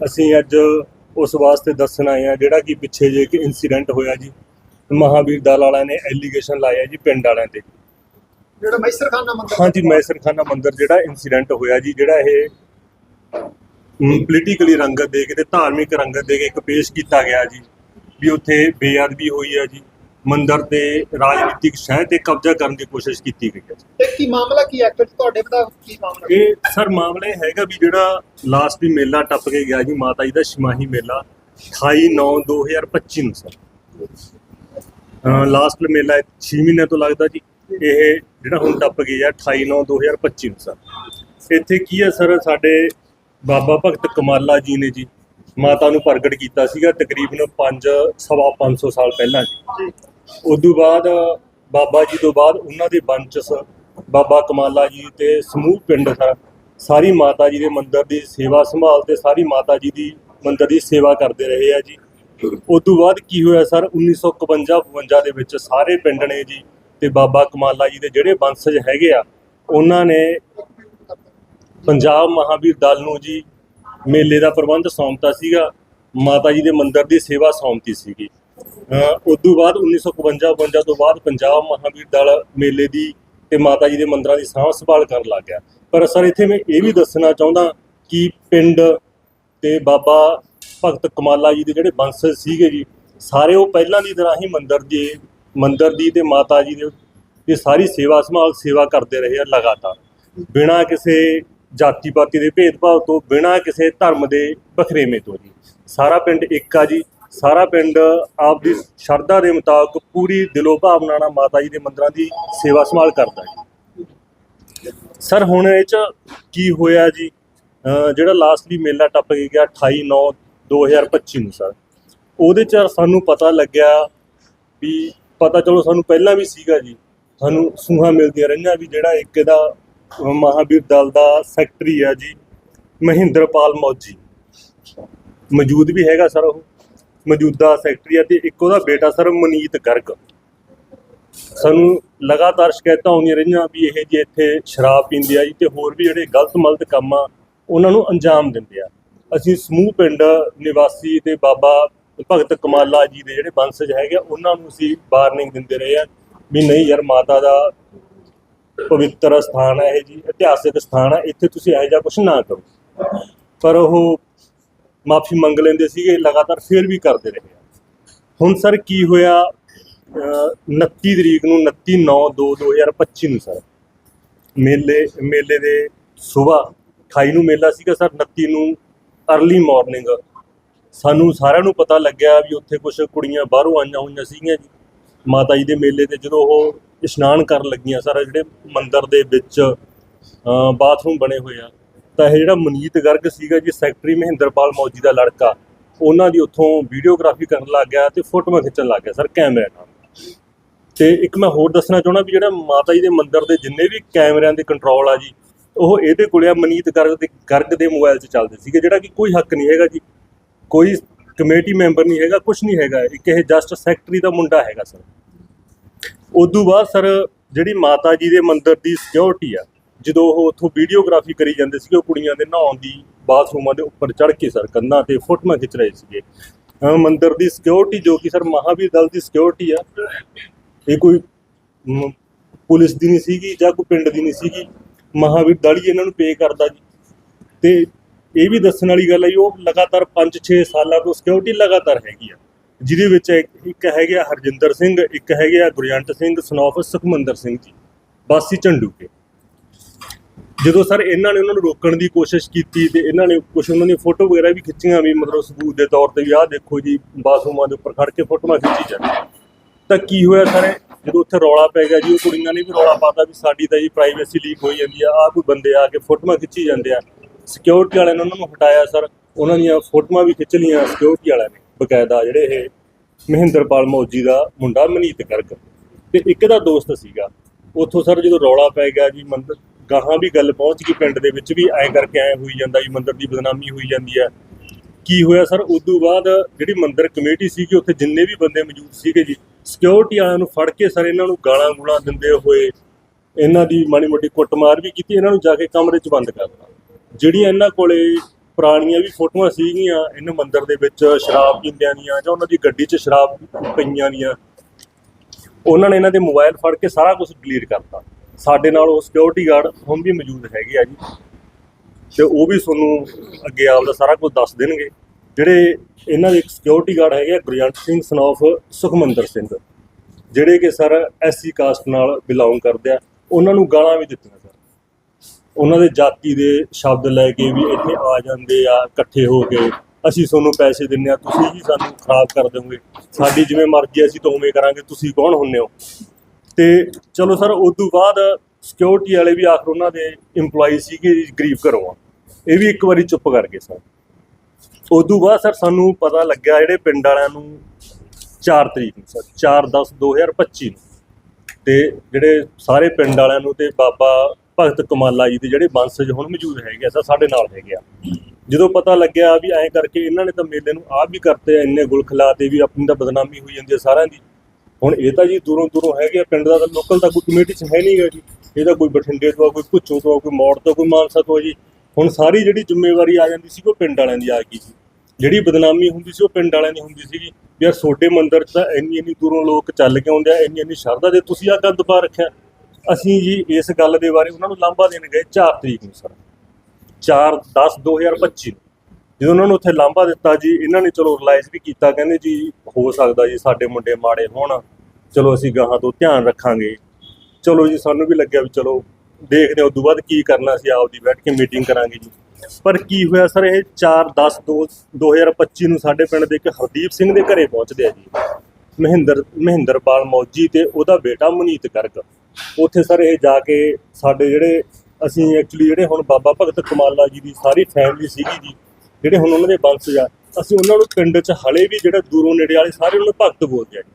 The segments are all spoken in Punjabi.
ਅਸੀਂ ਅੱਜ ਉਸ ਵਾਸਤੇ ਦੱਸਣ ਆਏ ਆ ਜਿਹੜਾ ਕਿ ਪਿੱਛੇ ਜੇ ਇੱਕ ਇਨਸੀਡੈਂਟ ਹੋਇਆ ਜੀ। ਮਹਾਵੀਰ ਦਲ ਵਾਲਿਆਂ ਨੇ ਐਲੀਗੇਸ਼ਨ ਲਾਇਆ ਜੀ ਪਿੰਡ ਵਾਲਿਆਂ ਤੇ। ਜਿਹੜਾ ਮੈਸਰ ਖਾਨਾ ਮੰਦਰ ਹਾਂਜੀ ਮੈਸਰਖਾਨਾ ਮੰਦਿਰ ਜਿਹੜਾ ਇਨਸੀਡੈਂਟ ਹੋਇਆ ਜੀ ਜਿਹੜਾ ਇਹ ਪੋਲੀਟੀਕਲੀ ਰੰਗਤ ਦੇ ਕੇ ਤੇ ਧਾਰਮਿਕ ਰੰਗਤ ਦੇ ਕੇ ਇੱਕ ਪੇਸ਼ ਕੀਤਾ ਗਿਆ ਜੀ ਵੀ ਉੱਥੇ ਬੇਅਦਬੀ ਹੋਈ ਹੈ ਜੀ। ਮੰਦਿਰ ਤੇ ਰਾਜਨੀਤਿਕ ਸ਼ਹਿ ਤੇ ਕਬਜ਼ਾ ਕਰਨ ਦੀ ਕੋਸ਼ਿਸ਼ ਕੀਤੀ ਗਈ ਹੈ। ਤੇ ਕੀ ਮਾਮਲਾ ਕੀ ਐਕਚੁਅਲ ਤੁਹਾਡੇ ਪਤਾ ਕੀ ਮਾਮਲਾ? ਇਹ ਸਰ ਮਾਮਲਾ ਹੈਗਾ ਵੀ ਜਿਹੜਾ ਲਾਸਟ ਵੀ ਮੇਲਾ ਟੱਪ ਕੇ ਗਿਆ ਜੀ ਮਾਤਾ ਜੀ ਦਾ ਸ਼ਮਾਹੀ ਮੇਲਾ 28 9 2025 ਨੂੰ ਸਰ। ਲਾਸਟ ਮੇਲਾ 6 ਮਹੀਨੇ ਤੋਂ ਲੱਗਦਾ ਜੀ ਇਹ ਜਿਹੜਾ ਹੁਣ ਟੱਪ ਗਿਆ 28 9 2025 ਨੂੰ ਸਰ। ਇੱਥੇ ਕੀ ਹੈ ਸਰ ਸਾਡੇ ਬਾਬਾ ਭਗਤ ਕਮਾਲਾ ਜੀ ਨੇ ਜੀ ਮਾਤਾ ਨੂੰ ਪ੍ਰਗਟ ਕੀਤਾ ਸੀਗਾ ਤਕਰੀਬਨ 5 ਸਵਾ 500 ਸਾਲ ਪਹਿਲਾਂ ਜੀ। ਉਦੋਂ ਬਾਅਦ ਬਾਬਾ ਜੀ ਤੋਂ ਬਾਅਦ ਉਹਨਾਂ ਦੇ ਬੰਚਸ ਬਾਬਾ ਕਮਾਲਾ ਜੀ ਤੇ ਸਮੂਹ ਪਿੰਡ ਸਰ ਸਾਰੀ ਮਾਤਾ ਜੀ ਦੇ ਮੰਦਿਰ ਦੀ ਸੇਵਾ ਸੰਭਾਲ ਤੇ ਸਾਰੀ ਮਾਤਾ ਜੀ ਦੀ ਮੰਦਿਰ ਦੀ ਸੇਵਾ ਕਰਦੇ ਰਹੇ ਆ ਜੀ। ਉਦੋਂ ਬਾਅਦ ਕੀ ਹੋਇਆ ਸਰ? 1951 52 ਦੇ ਵਿੱਚ ਸਾਰੇ ਪਿੰਡ ਨੇ ਜੀ ਤੇ ਬਾਬਾ ਕਮਾਲਾ ਜੀ ਦੇ ਜਿਹੜੇ ਬੰਸਜ ਹੈਗੇ ਆ, ਉਹਨਾਂ ਨੇ ਪੰਜਾਬ ਮਹਾਵੀਰ ਦਲ ਨੂੰ ਜੀ ਮੇਲੇ ਦਾ ਪ੍ਰਬੰਧ ਸੌਂਪਤਾ ਸੀਗਾ, ਮਾਤਾ ਜੀ ਦੇ ਮੰਦਿਰ ਦੀ ਸੇਵਾ ਸੌਂਪਤੀ ਸੀਗੀ। ਅਹ ਤੋਂ ਬਾਅਦ 1951 52 ਤੋਂ ਬਾਅਦ ਪੰਜਾਬ ਮਹਾਵੀਰ ਦਲ ਮੇਲੇ ਦੀ ਤੇ ਮਾਤਾ ਜੀ ਦੇ ਮੰਦਰਾਂ ਦੀ ਸਾਂਭ ਸੰਭਾਲ ਕਰਨ ਲੱਗ ਗਿਆ। ਪਰ ਸਰ, ਇੱਥੇ ਮੈਂ ਇਹ ਵੀ ਦੱਸਣਾ ਚਾਹੁੰਦਾ ਕਿ ਪਿੰਡ ਤੇ ਬਾਬਾ ਭਗਤ ਕਮਾਲਾ ਜੀ ਦੇ ਜਿਹੜੇ ਬੰਸਜ ਸੀਗੇ ਜੀ, ਸਾਰੇ ਉਹ ਪਹਿਲਾਂ ਦੀ ਤਰ੍ਹਾਂ ਹੀ ਮੰਦਿਰ ਦੀ ਮੰਦਿਰ ਦੀ ਤੇ ਮਾਤਾ ਜੀ ਦੇ ਇਹ ਸਾਰੀ ਸੇਵਾ ਸੰਭਾਲ ਸੇਵਾ ਕਰਦੇ ਰਹੇ ਆ ਲਗਾਤਾਰ। ਬਿਨਾਂ ਕਿਸੇ ਜਾਤੀ ਪਾਤੀ ਦੇ ਭੇਦਭਾਵ ਤੋਂ, ਬਿਨਾਂ ਕਿਸੇ ਧਰਮ ਦੇ ਬਖਰੇਵੇਂ ਤੋਂ ਜੀ। ਸਾਰਾ ਪਿੰਡ ਇੱਕ ਆ ਜੀ। ਸਾਰਾ ਪਿੰਡ ਆਪ ਦੀ ਸ਼ਰਧਾ ਦੇ ਮੁਤਾਬਕ ਪੂਰੀ ਦਿਲੋਂ ਭਾਵਨਾ ਨਾਲ ਮਾਤਾ ਜੀ ਦੇ ਮੰਦਰਾਂ ਦੀ ਸੇਵਾ ਸੰਭਾਲ ਕਰਦਾ ਜੀ। ਸਰ, ਹੁਣ ਇਹ ਚ ਕੀ ਹੋਇਆ ਜੀ? ਅਹ ਜਿਹੜਾ ਲਾਸਟਲੀ ਮੇਲਾ ਟੱਪ ਕੇ ਗਿਆ 28 9 2025 ਨੂੰ ਸਰ। ਉਹਦੇ ਚ ਸਾਨੂੰ ਪਤਾ ਲੱਗਿਆ ਵੀ ਪਤਾ ਚਲੋ ਸਾਨੂੰ ਪਹਿਲਾਂ ਵੀ ਸੀਗਾ ਜੀ। ਸਾਨੂੰ ਸੂਹਾਂ ਮਿਲਦੀਆਂ ਰਹੀਆਂ ਵੀ ਜਿਹੜਾ ਇੱਕ ਇਹਦਾ ਅਹ ਮਹਾਵੀਰ ਦਲ ਦਾ ਸੈਕਟਰੀ ਆ ਜੀ, ਮਹਿੰਦਰਪਾਲ ਮੌਜੀ। ਮੌਜੂਦ ਵੀ ਹੈਗਾ ਸਰ ਉਹ। ਮੌਜੂਦਾ ਸੈਕਟਰੀ ਆ ਤੇ ਇੱਕ ਉਹਦਾ ਬੇਟਾ ਸਰ ਮਨੀਤ ਗਰਗ। ਸਾਨੂੰ ਲਗਾਤਾਰ ਸ਼ਿਕਾਇਤਾਂ ਆਉਂਦੀਆਂ ਰਹੀਆਂ ਵੀ ਇਹ ਜੇ ਇੱਥੇ ਸ਼ਰਾਬ ਪੀਂਦੇ ਆ ਜੀ ਤੇ ਹੋਰ ਵੀ ਜਿਹੜੇ ਗਲਤ ਮਲਤ ਕੰਮ ਆ ਉਹਨਾਂ ਨੂੰ ਅੰਜਾਮ ਦਿੰਦੇ ਆ। ਅਸੀਂ ਸਮੂਹ ਪਿੰਡ ਨਿਵਾਸੀ ਤੇ ਬਾਬਾ ਭਗਤ ਕਮਾਲਾ ਜੀ ਦੇ ਜਿਹੜੇ ਬੰਸਜ ਹੈਗੇ ਆ, ਉਹਨਾਂ ਨੂੰ ਅਸੀਂ ਵਾਰਨਿੰਗ ਦਿੰਦੇ ਰਹੇ ਆ ਵੀ ਨਹੀਂ ਯਾਰ ਮਾਤਾ ਦਾ ਪਵਿੱਤਰ ਸਥਾਨ ਹੈ ਇਹ ਜੀ ਇਤਿਹਾਸਿਕ ਸਥਾਨ ਹੈ ਇੱਥੇ ਤੁਸੀਂ ਇਹੋ ਜਿਹਾ ਕੁਝ ਨਾ ਕਰੋ। ਪਰ ਉਹ ਮਾਫੀ ਮੰਗ ਲੈਂਦੇ ਸੀਗੇ, ਲਗਾਤਾਰ ਫੇਰ ਵੀ ਕਰਦੇ ਰਹੇ ਆ। ਹੁਣ ਸਰ ਕੀ ਹੋਇਆ? ਅਹ 29 ਤਰੀਕ ਨੂੰ 29 9 2 2025 ਨੂੰ ਸਰ, ਮੇਲੇ ਮੇਲੇ ਦੇ ਸਵੇਰ 28 ਨੂੰ ਮੇਲਾ ਸੀਗਾ ਸਰ 29 ਨੂੰ अर्ਲੀ ਮਾਰਨਿੰਗ ਸਾਨੂੰ ਸਾਰਿਆਂ ਨੂੰ ਪਤਾ ਲੱਗਿਆ ਵੀ ਉੱਥੇ ਕੁਝ ਕੁੜੀਆਂ ਬਾਹਰੋਂ ਆਈਆਂ ਹੋਈਆਂ ਸੀਗੀਆਂ ਜੀ। ਮਾਤਾ ਜੀ ਦੇ ਮੇਲੇ ਤੇ ਜਦੋਂ ਉਹ ਇਸ਼ਨਾਨ ਕਰਨ ਲੱਗੀਆਂ, ਸਰ ਜਿਹੜੇ ਮੰਦਿਰ ਦੇ ਵਿੱਚ ਬਾਥਰੂਮ ਬਣੇ ਹੋਏ ਆ ਤਾਂ ਇਹ ਜਿਹੜਾ ਮਨੀਤ ਗਰਗ ਸੀਗਾ ਜੀ ਸੈਕਟਰੀ ਮਹਿੰਦਰਪਾਲ ਮੌਜੀ ਦਾ ਲੜਕਾ, ਉਹਨਾਂ ਦੀ ਉੱਥੋਂ ਵੀਡੀਓਗ੍ਰਾਫੀ ਕਰਨ ਲੱਗ ਗਿਆ ਤੇ ਫੋਟੋਆਂ ਖਿੱਚਣ ਲੱਗ ਗਿਆ, ਸਰ ਕੈਮਰੇ ਨਾਲ। ਤੇ ਇੱਕ ਮੈਂ ਹੋਰ ਦੱਸਣਾ ਚਾਹੁੰਦਾ ਵੀ ਜਿਹੜਾ ਮਾਤਾ ਜੀ ਦੇ ਮੰਦਿਰ ਦੇ ਜਿੰਨੇ ਵੀ ਕੈਮਰਿਆਂ ਦੇ ਕੰਟਰੋਲ ਆ ਜੀ, ਉਹ ਇਹਦੇ ਕੋਲੇ ਆ ਮਨੀਤ ਗਰਗ ਦੇ ਗਰਗ ਦੇ ਮੋਬਾਈਲ 'ਚ ਚੱਲਦੇ ਸੀਗੇ, ਜਿਹੜਾ ਕਿ ਕੋਈ ਹੱਕ ਨਹੀਂ ਹੈਗਾ ਜੀ, ਕੋਈ ਕਮੇਟੀ ਮੈਂਬਰ ਨਹੀਂ ਹੈਗਾ ਕੁਝ ਨਹੀਂ ਹੈਗਾ, ਇੱਕ ਇਹ ਜਸਟ ਸੈਕਟਰੀ ਦਾ ਮੁੰਡਾ ਹੈਗਾ, ਸਰ। ਉਦੋਂ ਬਾਅਦ, ਸਰ, ਜਿਹੜੀ ਮਾਤਾ ਜੀ ਦੇ ਮੰਦਿਰ ਦੀ ਸਿਕਿਉਰਿਟੀ ਆ ਜਦੋਂ ਉਹ ਉੱਥੋਂ ਵੀਡੀਓਗ੍ਰਾਫੀ ਕਰੀ ਜਾਂਦੇ ਸੀਗੇ ਉਹ ਕੁੜੀਆਂ ਦੇ ਨਹਾਉਣ ਦੀ ਬਾਥਰੂਮਾਂ ਦੇ ਉੱਪਰ ਚੜ੍ਹ ਕੇ ਸਰ ਕੰਧਾਂ ਤੇ ਫੋਟੋਆਂ ਖਿੱਚ ਰਹੇ ਸੀਗੇ। ਮੰਦਰ ਦੀ ਸਿਕਿਉਰਿਟੀ ਜੋ ਕਿ ਸਰ ਮਹਾਵੀਰ ਦਲ ਦੀ ਸਿਕਿਉਰਿਟੀ ਆ ਇਹ ਕੋਈ ਪੁਲਿਸ ਦੀ ਨਹੀਂ ਸੀਗੀ ਜਾਂ ਕੋਈ ਪਿੰਡ ਦੀ ਨਹੀਂ ਸੀਗੀ। ਮਹਾਵੀਰ ਦਲ ਹੀ ਇਹਨਾਂ ਨੂੰ ਪੇ ਕਰਦਾ ਜੀ। ਤੇ ਇਹ ਵੀ ਦੱਸਣ ਵਾਲੀ ਗੱਲ ਹੈ ਜੀ, ਉਹ ਲਗਾਤਾਰ 5-6 ਸਾਲਾਂ ਤੋਂ ਸਿਕਿਉਰਿਟੀ ਲਗਾਤਾਰ ਹੈਗੀ ਆ। ਜਿਹਦੇ ਵਿੱਚ ਇੱਕ ਇੱਕ ਹੈਗੇ ਆ ਹਰਜਿੰਦਰ ਸਿੰਘ ਇੱਕ ਹੈਗੇ ਆ ਗੁਰਜੰਟ ਸਿੰਘ ਸਨੋਫ ਸੁਖਮੰਦਰ ਸਿੰਘ ਜੀ ਬਾਸੀ ਝੰਡੂਕੇ। ਜਦੋਂ ਸਰ ਇਹਨਾਂ ਨੇ ਉਹਨਾਂ ਨੂੰ ਰੋਕਣ ਦੀ ਕੋਸ਼ਿਸ਼ ਕੀਤੀ ਤੇ ਇਹਨਾਂ ਨੇ ਕੁਝ ਉਹਨਾਂ ਦੀਆਂ ਫੋਟੋ ਵਗੈਰਾ ਵੀ ਖਿੱਚੀਆਂ ਵੀ, ਮਤਲਬ ਸਬੂਤ ਦੇ ਤੌਰ ਤੇ ਵੀ ਆਹ ਦੇਖੋ ਜੀ, ਬਾਥਰੂਮਾਂ ਦੇ ਉੱਪਰ ਖੜ ਕੇ ਫੋਟੋਆਂ ਖਿੱਚੀ ਜਾਂਦੇ ਤਾਂ ਕੀ ਹੋਇਆ ਸਰ? ਜਦੋਂ ਉੱਥੇ ਰੌਲਾ ਪੈ ਗਿਆ ਜੀ, ਉਹ ਕੁੜੀਆਂ ਨੇ ਵੀ ਰੌਲਾ ਪਾਤਾ ਵੀ ਸਾਡੀ ਤਾਂ ਜੀ ਪ੍ਰਾਈਵੇਸੀ ਲੀਕ ਹੋਈ ਜਾਂਦੀ ਆ ਆ ਕੋਈ ਬੰਦੇ ਆ ਕੇ ਫੋਟੋਆਂ ਖਿੱਚੀ ਜਾਂਦੇ ਆ। ਸਿਕਿਉਰਿਟੀ ਵਾਲਿਆਂ ਨੇ ਉਹਨਾਂ ਨੂੰ ਹਟਾਇਆ ਸਰ। ਉਹਨਾਂ ਦੀਆਂ ਫੋਟੋਆਂ ਵੀ ਖਿੱਚ ਲਈਆਂ ਸਿਕਿਉਰਿਟੀ ਵਾਲਿਆਂ ਨੇ, ਬਕਾਇਦਾ ਜਿਹੜੇ ਇਹ ਮਹਿੰਦਰਪਾਲ ਮੌਜੀ ਦਾ ਮੁੰਡਾ ਮਨੀਤ ਗਰਗ। ਤੇ ਇੱਕ ਦਾ ਦੋਸਤ ਸੀਗਾ। ਉੱਥੋਂ ਸਰ ਜਦੋਂ ਰੌਲਾ ਪੈ ਗਿਆ ਜੀ ਮੰਦਰ ਗਾਹਾਂ ਵੀ ਗੱਲ ਪਹੁੰਚ ਗਈ ਪਿੰਡ ਦੇ ਵਿੱਚ ਵੀ ਐਂ ਕਰਕੇ ਐਂ ਹੋਈ ਜਾਂਦਾ ਜੀ ਮੰਦਰ ਦੀ ਬਦਨਾਮੀ ਹੋਈ ਜਾਂਦੀ ਹੈ। ਕੀ ਹੋਇਆ ਸਰ? ਉਦੋਂ ਬਾਅਦ ਜਿਹੜੀ ਮੰਦਰ ਕਮੇਟੀ ਸੀਗੀ, ਉੱਥੇ ਜਿੰਨੇ ਵੀ ਬੰਦੇ ਮੌਜੂਦ ਸੀਗੇ ਜੀ ਸਿਕਿਉਰਿਟੀ ਵਾਲਿਆਂ ਨੂੰ ਫੜ ਕੇ ਸਰ ਇਹਨਾਂ ਨੂੰ ਗਾਲਾਂ ਗੂਲਾਂ ਦਿੰਦੇ ਹੋਏ ਇਹਨਾਂ ਦੀ ਮਾੜੀ ਮੋਟੀ ਕੁੱਟਮਾਰ ਵੀ ਕੀਤੀ, ਇਹਨਾਂ ਨੂੰ ਜਾ ਕੇ ਕਮਰੇ 'ਚ ਬੰਦ ਕਰ ਦਿੱਤਾ। ਜਿਹੜੀਆਂ ਇਹਨਾਂ ਕੋਲੇ ਪੁਰਾਣੀਆਂ ਵੀ ਫੋਟੋਆਂ ਸੀਗੀਆਂ, ਇਹਨਾਂ ਮੰਦਿਰ ਦੇ ਵਿੱਚ ਸ਼ਰਾਬ ਪੀਂਦਿਆਂ ਦੀਆਂ ਜਾਂ ਉਹਨਾਂ ਦੀ ਗੱਡੀ 'ਚ ਸ਼ਰਾਬ ਪਈਆਂ ਦੀਆਂ, ਉਹਨਾਂ ਨੇ ਇਹਨਾਂ ਦੇ ਮੋਬਾਈਲ ਫੜ ਕੇ ਸਾਰਾ ਕੁਝ ਡਿਲੀਟ ਕਰਤਾ। ਸਾਡੇ ਨਾਲ ਉਹ ਸਿਕਿਉਰਿਟੀ ਗਾਰਡ ਹੁਣ ਵੀ ਮੌਜੂਦ ਹੈਗੇ ਆ ਜੀ। ਤੇ ਉਹ ਵੀ ਤੁਹਾਨੂੰ ਅੱਗੇ ਆਪਦਾ ਸਾਰਾ ਕੁਝ ਦੱਸ ਦੇਣਗੇ। ਜਿਹੜੇ ਇਹਨਾਂ ਦੇ ਇੱਕ ਸਿਕਿਉਰਿਟੀ ਗਾਰਡ ਹੈਗੇ ਆ, ਗੁਰਜੰਟ ਸਿੰਘ ਸਨੋਫ, ਸੁਖਮੰਦਰ ਸਿੰਘ, ਜਿਹੜੇ ਕਿ ਸਰ ਐਸਸੀ ਕਾਸਟ ਨਾਲ ਬਿਲੋਂਗ ਕਰਦੇ ਆ, ਉਹਨਾਂ ਨੂੰ ਗਾਲਾਂ ਵੀ ਦਿੱਤੀਆਂ ਸਰ। ਉਹਨਾਂ ਦੇ ਜਾਤੀ ਦੇ ਸ਼ਬਦ ਲੈ ਕੇ ਵੀ ਇੱਥੇ ਆ ਜਾਂਦੇ ਆ, ਇਕੱਠੇ ਹੋ ਕੇ। ਅਸੀਂ ਤੁਹਾਨੂੰ ਪੈਸੇ ਦਿੰਨੇ ਆ, ਤੁਸੀਂ ਹੀ ਸਾਨੂੰ ਖਰਾਬ ਕਰ ਦਿਓਗੇ। ਸਾਡੀ ਜਿਵੇਂ ਮਰਜ਼ੀ ਅਸੀਂ ਤਾਂ ਉਵੇਂ ਕਰਾਂਗੇ, ਤੁਸੀਂ ਕੌਣ ਹੁੰਨੇ ਹੋ? ਤੇ ਚਲੋ ਸਰ ਉਸ ਤੋਂ ਬਾਅਦ ਸਿਕਿਉਰਿਟੀ ਵਾਲੇ ਵੀ ਆਖਰ ਉਹਨਾਂ ਦੇ EMPLOYE ਸੀਗੇ ਜੀ ਗਰੀਬ ਘਰੋਂ ਆ। ਇਹ ਵੀ ਇੱਕ ਵਾਰੀ ਚੁੱਪ ਕਰ ਗਏ ਸਰ। ਉਸ ਤੋਂ ਬਾਅਦ ਸਰ ਸਾਨੂੰ ਪਤਾ ਲੱਗਿਆ ਜਿਹੜੇ ਪਿੰਡ ਵਾਲਿਆਂ ਨੂੰ 4 ਤਰੀਕ ਨੂੰ ਸਰ 4/10/2025 ਨੂੰ। ਤੇ ਜਿਹੜੇ ਸਾਰੇ ਪਿੰਡ ਵਾਲਿਆਂ ਨੂੰ ਤੇ ਬਾਬਾ ਭਗਤ ਕਮਾਲਾ ਜੀ ਦੇ ਜਿਹੜੇ ਬੰਸਜ ਹੁਣ ਮੌਜੂਦ ਹੈਗੇ ਆ ਸਰ ਸਾਡੇ ਨਾਲ ਹੈਗੇ ਆ। ਜਦੋਂ ਪਤਾ ਲੱਗਿਆ ਵੀ ਐਂ ਕਰਕੇ ਇਹਨਾਂ ਨੇ ਤਾਂ ਮੇਲੇ ਨੂੰ ਆਪ ਵੀ ਕਰਤੇ ਆ, ਇੰਨੇ ਗੁਲ ਖਿਲਾਤੇ ਵੀ ਆਪਣੀ ਤਾਂ ਬਦਨਾਮੀ ਹੋਈ ਜਾਂਦੀ ਹੈ ਸਾਰਿਆਂ ਦੀ। ਹੁਣ ਇਹ ਤਾਂ ਜੀ ਦੂਰੋਂ ਦੂਰੋਂ ਹੈਗੇ ਆ ਪਿੰਡ ਦਾ ਤਾਂ ਲੋਕਲ ਤਾਂ ਕੋਈ ਕਮੇਟੀ 'ਚ ਹੈ ਨਹੀਂਗਾ ਜੀ। ਇਹ ਤਾਂ ਕੋਈ ਬਠਿੰਡੇ ਤੋਂ ਆ, ਕੋਈ ਭੁੱਚੋ ਤੋਂ ਆ, ਕੋਈ ਮੌੜ ਤੋਂ ਕੋਈ ਮਾਨਸਾ ਤੋਂ ਆ ਜੀ। ਹੁਣ ਸਾਰੀ ਜਿਹੜੀ ਜ਼ਿੰਮੇਵਾਰੀ ਆ ਜਾਂਦੀ ਸੀ ਉਹ ਪਿੰਡ ਵਾਲਿਆਂ ਦੀ ਆ ਗਈ ਜੀ। ਜਿਹੜੀ ਬਦਨਾਮੀ ਹੁੰਦੀ ਸੀ ਉਹ ਪਿੰਡ ਵਾਲਿਆਂ ਦੀ ਹੁੰਦੀ ਸੀਗੀ ਵੀ ਯਾਰ ਛੋਟੇ ਮੰਦਿਰ 'ਚ ਤਾਂ ਇੰਨੀ ਇੰਨੀ ਦੂਰੋਂ ਲੋਕ ਚੱਲ ਕੇ ਆਉਂਦੇ ਆ ਇੰਨੀ ਇੰਨੀ ਸ਼ਰਧਾ ਦੇ ਤੁਸੀਂ ਆ ਗੰਦ ਪਾ ਰੱਖਿਆ। ਅਸੀਂ ਜੀ ਇਸ ਗੱਲ ਦੇ ਬਾਰੇ ਉਹਨਾਂ ਨੂੰ ਲਾਂਭਾ ਦੇਣ ਗਏ 4 ਤਰੀਕ ਨੂੰ ਸਰ। 4 10 2025 ਨੂੰ। ਜਦੋਂ ਉਹਨਾਂ ਨੂੰ ਉੱਥੇ ਲਾਂਭਾ ਦਿੱਤਾ ਜੀ, ਇਹਨਾਂ ਨੇ ਚਲੋ ਰਿਲਾਈਜ਼ ਵੀ ਕੀਤਾ, ਕਹਿੰਦੇ ਜੀ ਹੋ ਸਕਦਾ ਜੀ ਸਾਡੇ ਮੁੰਡੇ ਮਾੜੇ ਹੋਣ, ਚਲੋ ਅਸੀਂ ਗਾਹਾਂ ਤੋਂ ਧਿਆਨ ਰੱਖਾਂਗੇ। ਚਲੋ ਜੀ ਸਾਨੂੰ ਵੀ ਲੱਗਿਆ ਵੀ ਚਲੋ ਦੇਖਦੇ ਹਾਂ ਤੋਂ ਬਾਅਦ ਕੀ ਕਰਨਾ ਸੀ ਆਪਦੀ ਬੈਠ ਕੇ ਮੀਟਿੰਗ ਕਰਾਂਗੇ ਜੀ। ਪਰ ਕੀ ਹੋਇਆ ਸਰ, ਇਹ 4 10 2 2025 ਨੂੰ ਸਾਡੇ ਪਿੰਡ ਦੇ ਇੱਕ ਹਰਦੀਪ ਸਿੰਘ ਦੇ ਘਰੇ ਪਹੁੰਚਦੇ ਆ ਜੀ। ਮਹਿੰਦਰ ਮਹਿੰਦਰਪਾਲ ਮੌਜੀ ਤੇ ਉਹਦਾ ਬੇਟਾ ਮੁਨੀਤ ਗਰਗ। ਉੱਥੇ ਸਰ ਇਹ ਜਾ ਕੇ ਸਾਡੇ ਜਿਹੜੇ ਅਸੀਂ ਐਕਚੁਅਲੀ ਜਿਹੜੇ ਹੁਣ ਬਾਬਾ ਭਗਤ ਕਮਾਲਾ ਜੀ ਦੀ ਸਾਰੀ ਫੈਮਿਲੀ ਸੀਗੀ ਜੀ ਜਿਹੜੇ ਹੁਣ ਉਹਨਾਂ ਦੇ ਬੰਸ ਜਾ, ਅਸੀਂ ਉਹਨਾਂ ਨੂੰ ਪਿੰਡ 'ਚ ਹਲੇ ਵੀ ਜਿਹੜਾ ਦੂਰੋਂ ਨੇੜੇ ਵਾਲੇ ਸਾਰੇ ਉਹਨਾਂ ਨੂੰ ਭਗਤ ਬੋਲਦੇ ਆ ਜੀ।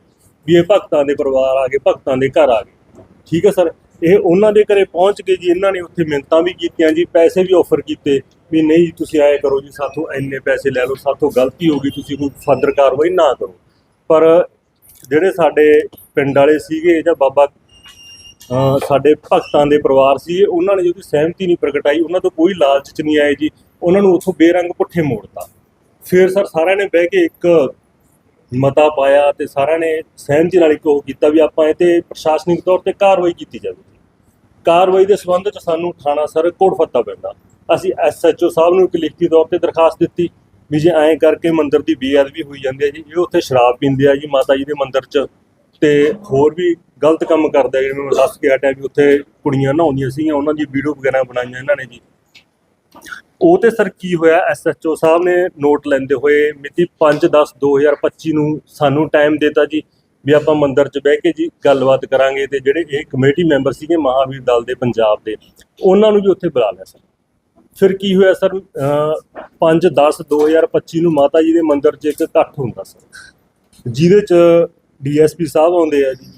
ਵੀ ਇਹ ਭਗਤਾਂ ਦੇ ਪਰਿਵਾਰ ਆ ਗਏ, ਭਗਤਾਂ ਦੇ ਘਰ ਆ ਗਏ। ਠੀਕ ਹੈ ਸਰ? ਇਹ ਉਹਨਾਂ ਦੇ ਘਰੇ ਪਹੁੰਚ ਕੇ ਜੀ ਇਹਨਾਂ ਨੇ ਉੱਥੇ ਮਿੰਤਾਂ ਵੀ ਕੀਤੀਆਂ ਜੀ, ਪੈਸੇ ਵੀ ਆਫਰ ਕੀਤੇ ਵੀ ਨਹੀਂ ਤੁਸੀਂ ਆਏ ਕਰੋ ਜੀ, ਸਾਥੋਂ ਇੰਨੇ ਪੈਸੇ ਲੈ ਲਓ, ਸਾਥੋਂ ਗਲਤੀ ਹੋ ਗਈ, ਤੁਸੀਂ ਕੋਈ ਫਰਦਰ ਕਾਰਵਾਈ ਨਾ ਕਰੋ। ਪਰ ਜਿਹੜੇ ਸਾਡੇ ਪਿੰਡ ਵਾਲੇ ਸੀਗੇ ਜਾਂ ਬਾਬਾ ਸਾਡੇ ਭਗਤਾਂ ਦੇ ਪਰਿਵਾਰ ਸੀ ਉਹਨਾਂ ਨੇ ਜਿਹਦੀ ਸਹਿਮਤੀ ਨਹੀਂ ਪ੍ਰਗਟਾਈ, ਉਹਨਾਂ ਤੋਂ ਕੋਈ ਲਾਲਚ ਨਹੀਂ ਆਏ ਜੀ। ਉਹਨਾਂ ਨੂੰ ਉੱਥੋਂ ਬੇਰੰਗ ਪੁੱਠੇ ਮੋੜਤਾ। ਫਿਰ ਸਰ ਸਾਰਿਆਂ ਨੇ ਬਹਿ ਕੇ ਇੱਕ ਮਤਾ ਪਾਇਆ ਤੇ ਸਾਰਿਆਂ ਨੇ ਸਹਿਮਤੀ ਨਾਲ ਇੱਕ ਉਹ ਕੀਤਾ ਵੀ ਆਪਾਂ ਇਹ ਤੇ ਪ੍ਰਸ਼ਾਸਨਿਕ ਤੌਰ ਤੇ ਕਾਰਵਾਈ ਕੀਤੀ ਜਾਵੇ। ਕਾਰਵਾਈ ਦੇ ਸੰਬੰਧ ਚ ਸਾਨੂੰ ਥਾਣਾ ਸਰ ਕੋਟਫੱਤਾ ਪੈਂਦਾ। ਅਸੀਂ ਐਸਐਚਓ ਸਾਹਿਬ ਨੂੰ ਇੱਕ ਲਿਖਤੀ ਤੌਰ ਤੇ ਦਰਖਾਸਤ ਦਿੱਤੀ ਵੀ ਜੇ ਐਂ ਕਰਕੇ ਮੰਦਿਰ ਦੀ ਬੇਅਦਬੀ ਹੋਈ ਜਾਂਦੀ ਹੈ ਜੀ, ਇਹ ਉੱਥੇ ਸ਼ਰਾਬ ਪੀਂਦੇ ਆ ਜੀ ਮਾਤਾ ਜੀ ਦੇ ਮੰਦਿਰ 'ਚ ਤੇ ਹੋਰ ਵੀ ਗਲਤ ਕੰਮ ਕਰਦੇ ਜਿਵੇਂ ਮੈਂ ਦੱਸ ਕੇ ਹਟਿਆ ਵੀ ਉੱਥੇ ਕੁੜੀਆਂ ਨਹਾਉਂਦੀਆਂ ਸੀਗੀਆਂ, ਉਹਨਾਂ ਦੀ ਵੀਡੀਓ ਵਗੈਰਾ ਬਣਾਈਆਂ ਇਹਨਾਂ ਨੇ ਜੀ। ਉਹ ਤੇ ਸਰ ਕੀ ਹੋਇਆ? ਐਸਐਚਓ ਸਾਹਿਬ ਨੇ ਨੋਟ ਲੈਂਦੇ ਹੋਏ ਮਿਤੀ 5/10/2025 ਨੂੰ ਸਾਨੂੰ ਟਾਈਮ ਦਿੱਤਾ ਜੀ ਵੀ ਆਪਾਂ ਮੰਦਰ 'ਚ ਬਹਿ ਕੇ ਜੀ ਗੱਲਬਾਤ ਕਰਾਂਗੇ ਤੇ ਜਿਹੜੇ ਇਹ ਕਮੇਟੀ ਮੈਂਬਰ ਸੀਗੇ ਮਹਾਵੀਰ ਦਲ ਦੇ ਪੰਜਾਬ ਦੇ, ਉਹਨਾਂ ਨੂੰ ਵੀ ਉੱਥੇ ਬੁਲਾ ਲਿਆ ਸਰ। ਫਿਰ ਕੀ ਹੋਇਆ ਸਰ? 5/10/2025 ਨੂੰ ਮਾਤਾ ਜੀ ਦੇ ਮੰਦਰ 'ਚ ਇੱਕ ਇਕੱਠ ਹੁੰਦਾ ਸਰ। ਜਿਹਦੇ 'ਚ ਡੀਐਸਪੀ ਸਾਹਿਬ ਆਉਂਦੇ ਆ ਜੀ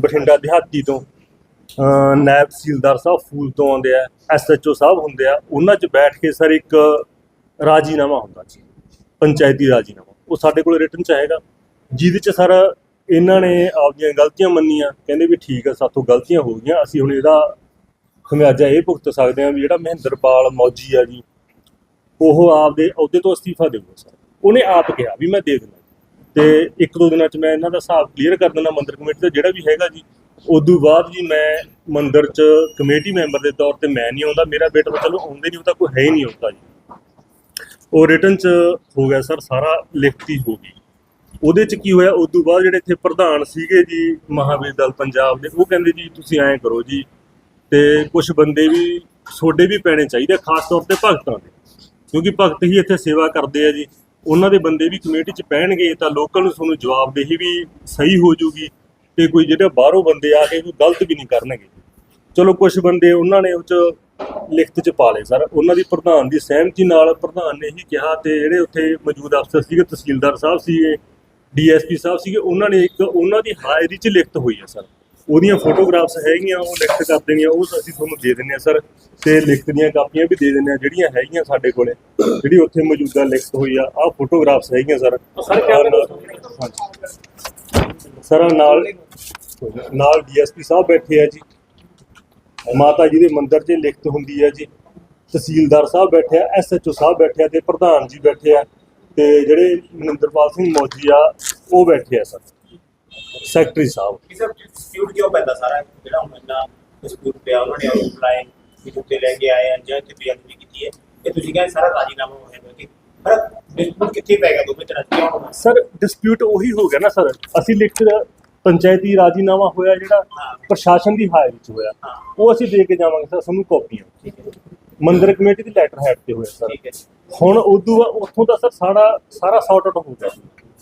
ਬਠਿੰਡਾ ਦਿਹਾਤੀ ਤੋਂ। ਨਾਇਬ ਤਹਿਸੀਲਦਾਰ ਸਾਹਿਬ ਫੂਲ ਤੋਂ ਆਉਂਦੇ ਆ ਐਸਐਚਓ ਸਾਹਿਬ ਹੁੰਦੇ ਆ, ਉਹਨਾਂ 'ਚ ਬੈਠ ਕੇ ਸਰ ਇੱਕ ਰਾਜੀਨਾਮਾ ਹੁੰਦਾ ਜੀ, ਪੰਚਾਇਤੀ ਰਾਜੀਨਾਮਾ। ਉਹ ਸਾਡੇ ਕੋਲ ਰਿਟਨ 'ਚ ਹੈਗਾ ਜਿਹਦੇ 'ਚ ਸਰ ਇਹਨਾਂ ਨੇ ਆਪਦੀਆਂ ਗਲਤੀਆਂ ਮੰਨੀਆਂ, ਕਹਿੰਦੇ ਵੀ ਠੀਕ ਆ, ਸਾਥੋਂ ਗਲਤੀਆਂ ਹੋ ਗਈਆਂ, ਅਸੀਂ ਹੁਣ ਇਹਦਾ ਖਮਿਆਜਾ ਇਹ ਭੁਗਤ ਸਕਦੇ ਹਾਂ ਵੀ ਜਿਹੜਾ ਮਹਿੰਦਰਪਾਲ ਮੌਜੀ ਆ ਜੀ, ਉਹ ਆਪਦੇ ਅਹੁਦੇ ਤੋਂ ਅਸਤੀਫਾ ਦੇਊਗਾ ਸਰ। ਉਹਨੇ ਆਪ ਕਿਹਾ ਵੀ ਮੈਂ ਦੇ ਦਿੰਦਾ ਤੇ ਇੱਕ ਦੋ ਦਿਨਾਂ ਚ ਮੈਂ ਇਹਨਾਂ ਦਾ ਹਿਸਾਬ ਕਲੀਅਰ ਕਰ ਦਿੰਦਾ ਮੰਦਰ ਕਮੇਟੀ ਦਾ, ਜਿਹੜਾ ਵੀ ਹੈਗਾ ਜੀ। ਉਦੋਂ ਬਾਅਦ ਜੀ ਮੈਂ ਮੰਦਰ ਚ ਕਮੇਟੀ ਮੈਂਬਰ ਦੇ ਤੌਰ ਤੇ ਮੈਂ ਨਹੀਂ ਆਉਂਦਾ, ਮੇਰਾ ਬੇਟਾ ਤਾਂ ਚਲੋ ਆਉਂਦੇ ਨਹੀਂ, ਉਹ ਤਾਂ ਕੋਈ ਹੈ ਹੀ ਨਹੀਂ ਹੁੰਦਾ ਜੀ। ਉਹ ਰਿਟਨ ਚ ਹੋ ਗਿਆ ਸਰ, ਸਾਰਾ ਲਿਖਤੀ ਹੋ ਗਈ। ਉਹਦੇ ਚ ਕੀ ਹੋਇਆ, ਉਦੋਂ ਬਾਅਦ ਜਿਹੜੇ ਇੱਥੇ ਪ੍ਰਧਾਨ ਸੀਗੇ ਜੀ, ਮਹਾਵੀਰ ਦਲ ਪੰਜਾਬ ਦੇ, ਉਹ ਕਹਿੰਦੇ ਜੀ, ਤੁਸੀਂ ਐਂ ਕਰੋ ਜੀ, ਤੇ ਕੁਝ ਬੰਦੇ ਵੀ ਛੋਡੇ ਵੀ ਪੈਣੇ ਚਾਹੀਦੇ, ਖਾਸ ਤੌਰ ਤੇ ਭਗਤਾਂ ਦੇ। ਕਿਉਂਕਿ ਭਗਤ ਹੀ ਇੱਥੇ ਸੇਵਾ ਕਰਦੇ ਆ ਜੀ। ਉਹਨਾਂ ਦੇ ਬੰਦੇ ਵੀ ਕਮੇਟੀ 'ਚ ਪੈਣਗੇ ਤਾਂ ਲੋਕਾਂ ਨੂੰ ਤੁਹਾਨੂੰ ਜਵਾਬਦੇਹੀ ਵੀ ਸਹੀ ਹੋ ਜੂਗੀ ਤੇ ਕੋਈ ਜਿਹੜੇ ਬਾਹਰੋਂ ਬੰਦੇ ਆ ਕੇ ਕੋਈ ਗਲਤ ਵੀ ਨਹੀਂ ਕਰਨਗੇ। ਚਲੋ ਕੁਝ ਬੰਦੇ ਉਹਨਾਂ ਨੇ ਉਹ 'ਚ ਲਿਖਤ 'ਚ ਪਾ ਲਏ ਸਰ। ਉਹਨਾਂ ਦੀ ਪ੍ਰਧਾਨ ਦੀ ਸਹਿਮਤੀ ਨਾਲ ਪ੍ਰਧਾਨ ਨੇ ਹੀ ਕਿਹਾ ਤੇ ਜਿਹੜੇ ਉੱਥੇ ਮੌਜੂਦ ਅਫਸਰ ਸੀਗੇ, ਤਹਿਸੀਲਦਾਰ ਸਾਹਿਬ ਸੀਗੇ, ਡੀਐਸਪੀ ਸਾਹਿਬ ਸੀਗੇ, ਉਹਨਾਂ ਨੇ ਇੱਕ ਉਹਨਾਂ ਦੀ ਹਾਜ਼ਰੀ 'ਚ ਲਿਖਤ ਹੋਈ ਹੈ ਸਰ। ਉਹਦੀਆਂ ਫੋਟੋਗ੍ਰਾਫਸ ਹੈਗੀਆਂ ਉਹ ਲਿਖਤ ਕਰ ਦੇਣੀਆਂ ਉਹ ਅਸੀਂ ਤੁਹਾਨੂੰ ਦੇ ਦਿੰਦੇ ਆ ਸਰ ਤੇ ਲਿਖਤ ਦੀਆਂ ਕਾਪੀਆਂ ਵੀ ਦੇ ਦਿੰਦੇ ਆ ਜਿਹੜੀਆਂ ਹੈਗੀਆਂ ਸਾਡੇ ਕੋਲੇ ਜਿਹੜੀ ਉੱਥੇ ਮੌਜੂਦਾ ਲਿਖਤ ਹੋਈ ਆ ਆਹ ਫੋਟੋਗ੍ਰਾਫਸ ਹੈਗੀਆਂ ਸਰ ਸਰ ਨਾਲ ਨਾਲ ਡੀਐਸਪੀ ਸਾਹਿਬ ਬੈਠੇ ਆ ਜੀ। ਮਾਤਾ ਜੀ ਦੇ ਮੰਦਿਰ 'ਚ ਲਿਖਤ ਹੁੰਦੀ ਹੈ ਜੀ। ਤਹਿਸੀਲਦਾਰ ਸਾਹਿਬ ਬੈਠੇ ਆ ਐਸਐਚਓ ਸਾਹਿਬ ਬੈਠੇ ਆ ਤੇ ਪ੍ਰਧਾਨ ਜੀ ਬੈਠੇ ਆ। ਤੇ ਜਿਹੜੇ ਮਨਿੰਦਰਪਾਲ ਸਿੰਘ ਮੌਜੀ ਆ ਉਹ ਬੈਠੇ ਆ ਸਰ ਸੈਕਟਰੀ ਸਾਹਿਬ। ਇਹ ਸਭ ਡਿਸਪਿਊਟ ਕਿਉਂ ਪੈਂਦਾ ਸਾਰਾ? ਜਿਹੜਾ ਹੁਣ ਇੰਨਾ ਡਿਸਪਿਊਟ ਪਿਆ ਉਹਨਾਂ ਨੇ ਆਰੋਪ ਲਾਏ ਕਿ ਉੱਤੇ ਲੈ ਕੇ ਆਏ ਆ ਜਾਂ ਤੇ ਬੇਅਦਬੀ ਕੀਤੀ ਹੈ। ਇਹ ਤੁਸੀਂ ਕਹਿੰਦੇ ਸਾਰਾ ਰਾਜੀਨਾਮਾ ਹੋਇਆ ਹੋਇਆ ਕਿ ਪਰ ਡਿਸਪਿਊਟ ਕਿੱਥੇ ਪੈ ਗਿਆ ਦੋਵੇਂ ਤਰ੍ਹਾਂ ਕਿਉਂ ਹੋਣਾ ਸਰ ਡਿਸਪਿਊਟ ਉਹੀ ਹੋ ਗਿਆ ਨਾ ਸਰ। ਅਸੀਂ ਲਿਖਤ ਪੰਚਾਇਤੀ ਰਾਜੀਨਾਮਾ ਹੋਇਆ ਜਿਹੜਾ। ਪ੍ਰਸ਼ਾਸਨ ਦੀ ਹਾਇਰ ਵਿੱਚ ਹੋਇਆ। ਉਹ ਅਸੀਂ ਦੇ ਕੇ ਜਾਵਾਂਗੇ ਸਰ ਸਾਨੂੰ ਕਾਪੀਆਂ। ਮੰਦਰ ਕਮੇਟੀ ਦੀ ਲੈਟਰ ਹੈਡ ਤੇ ਹੋਇਆ ਸਰ। ਹੁਣ ਉਦੋਂ ਉੱਥੋਂ ਦਾ ਸਰ ਸਾਰਾ ਸਾਰਾ ਸੌਟ ਆਊਟ ਹੋ ਗਿਆ।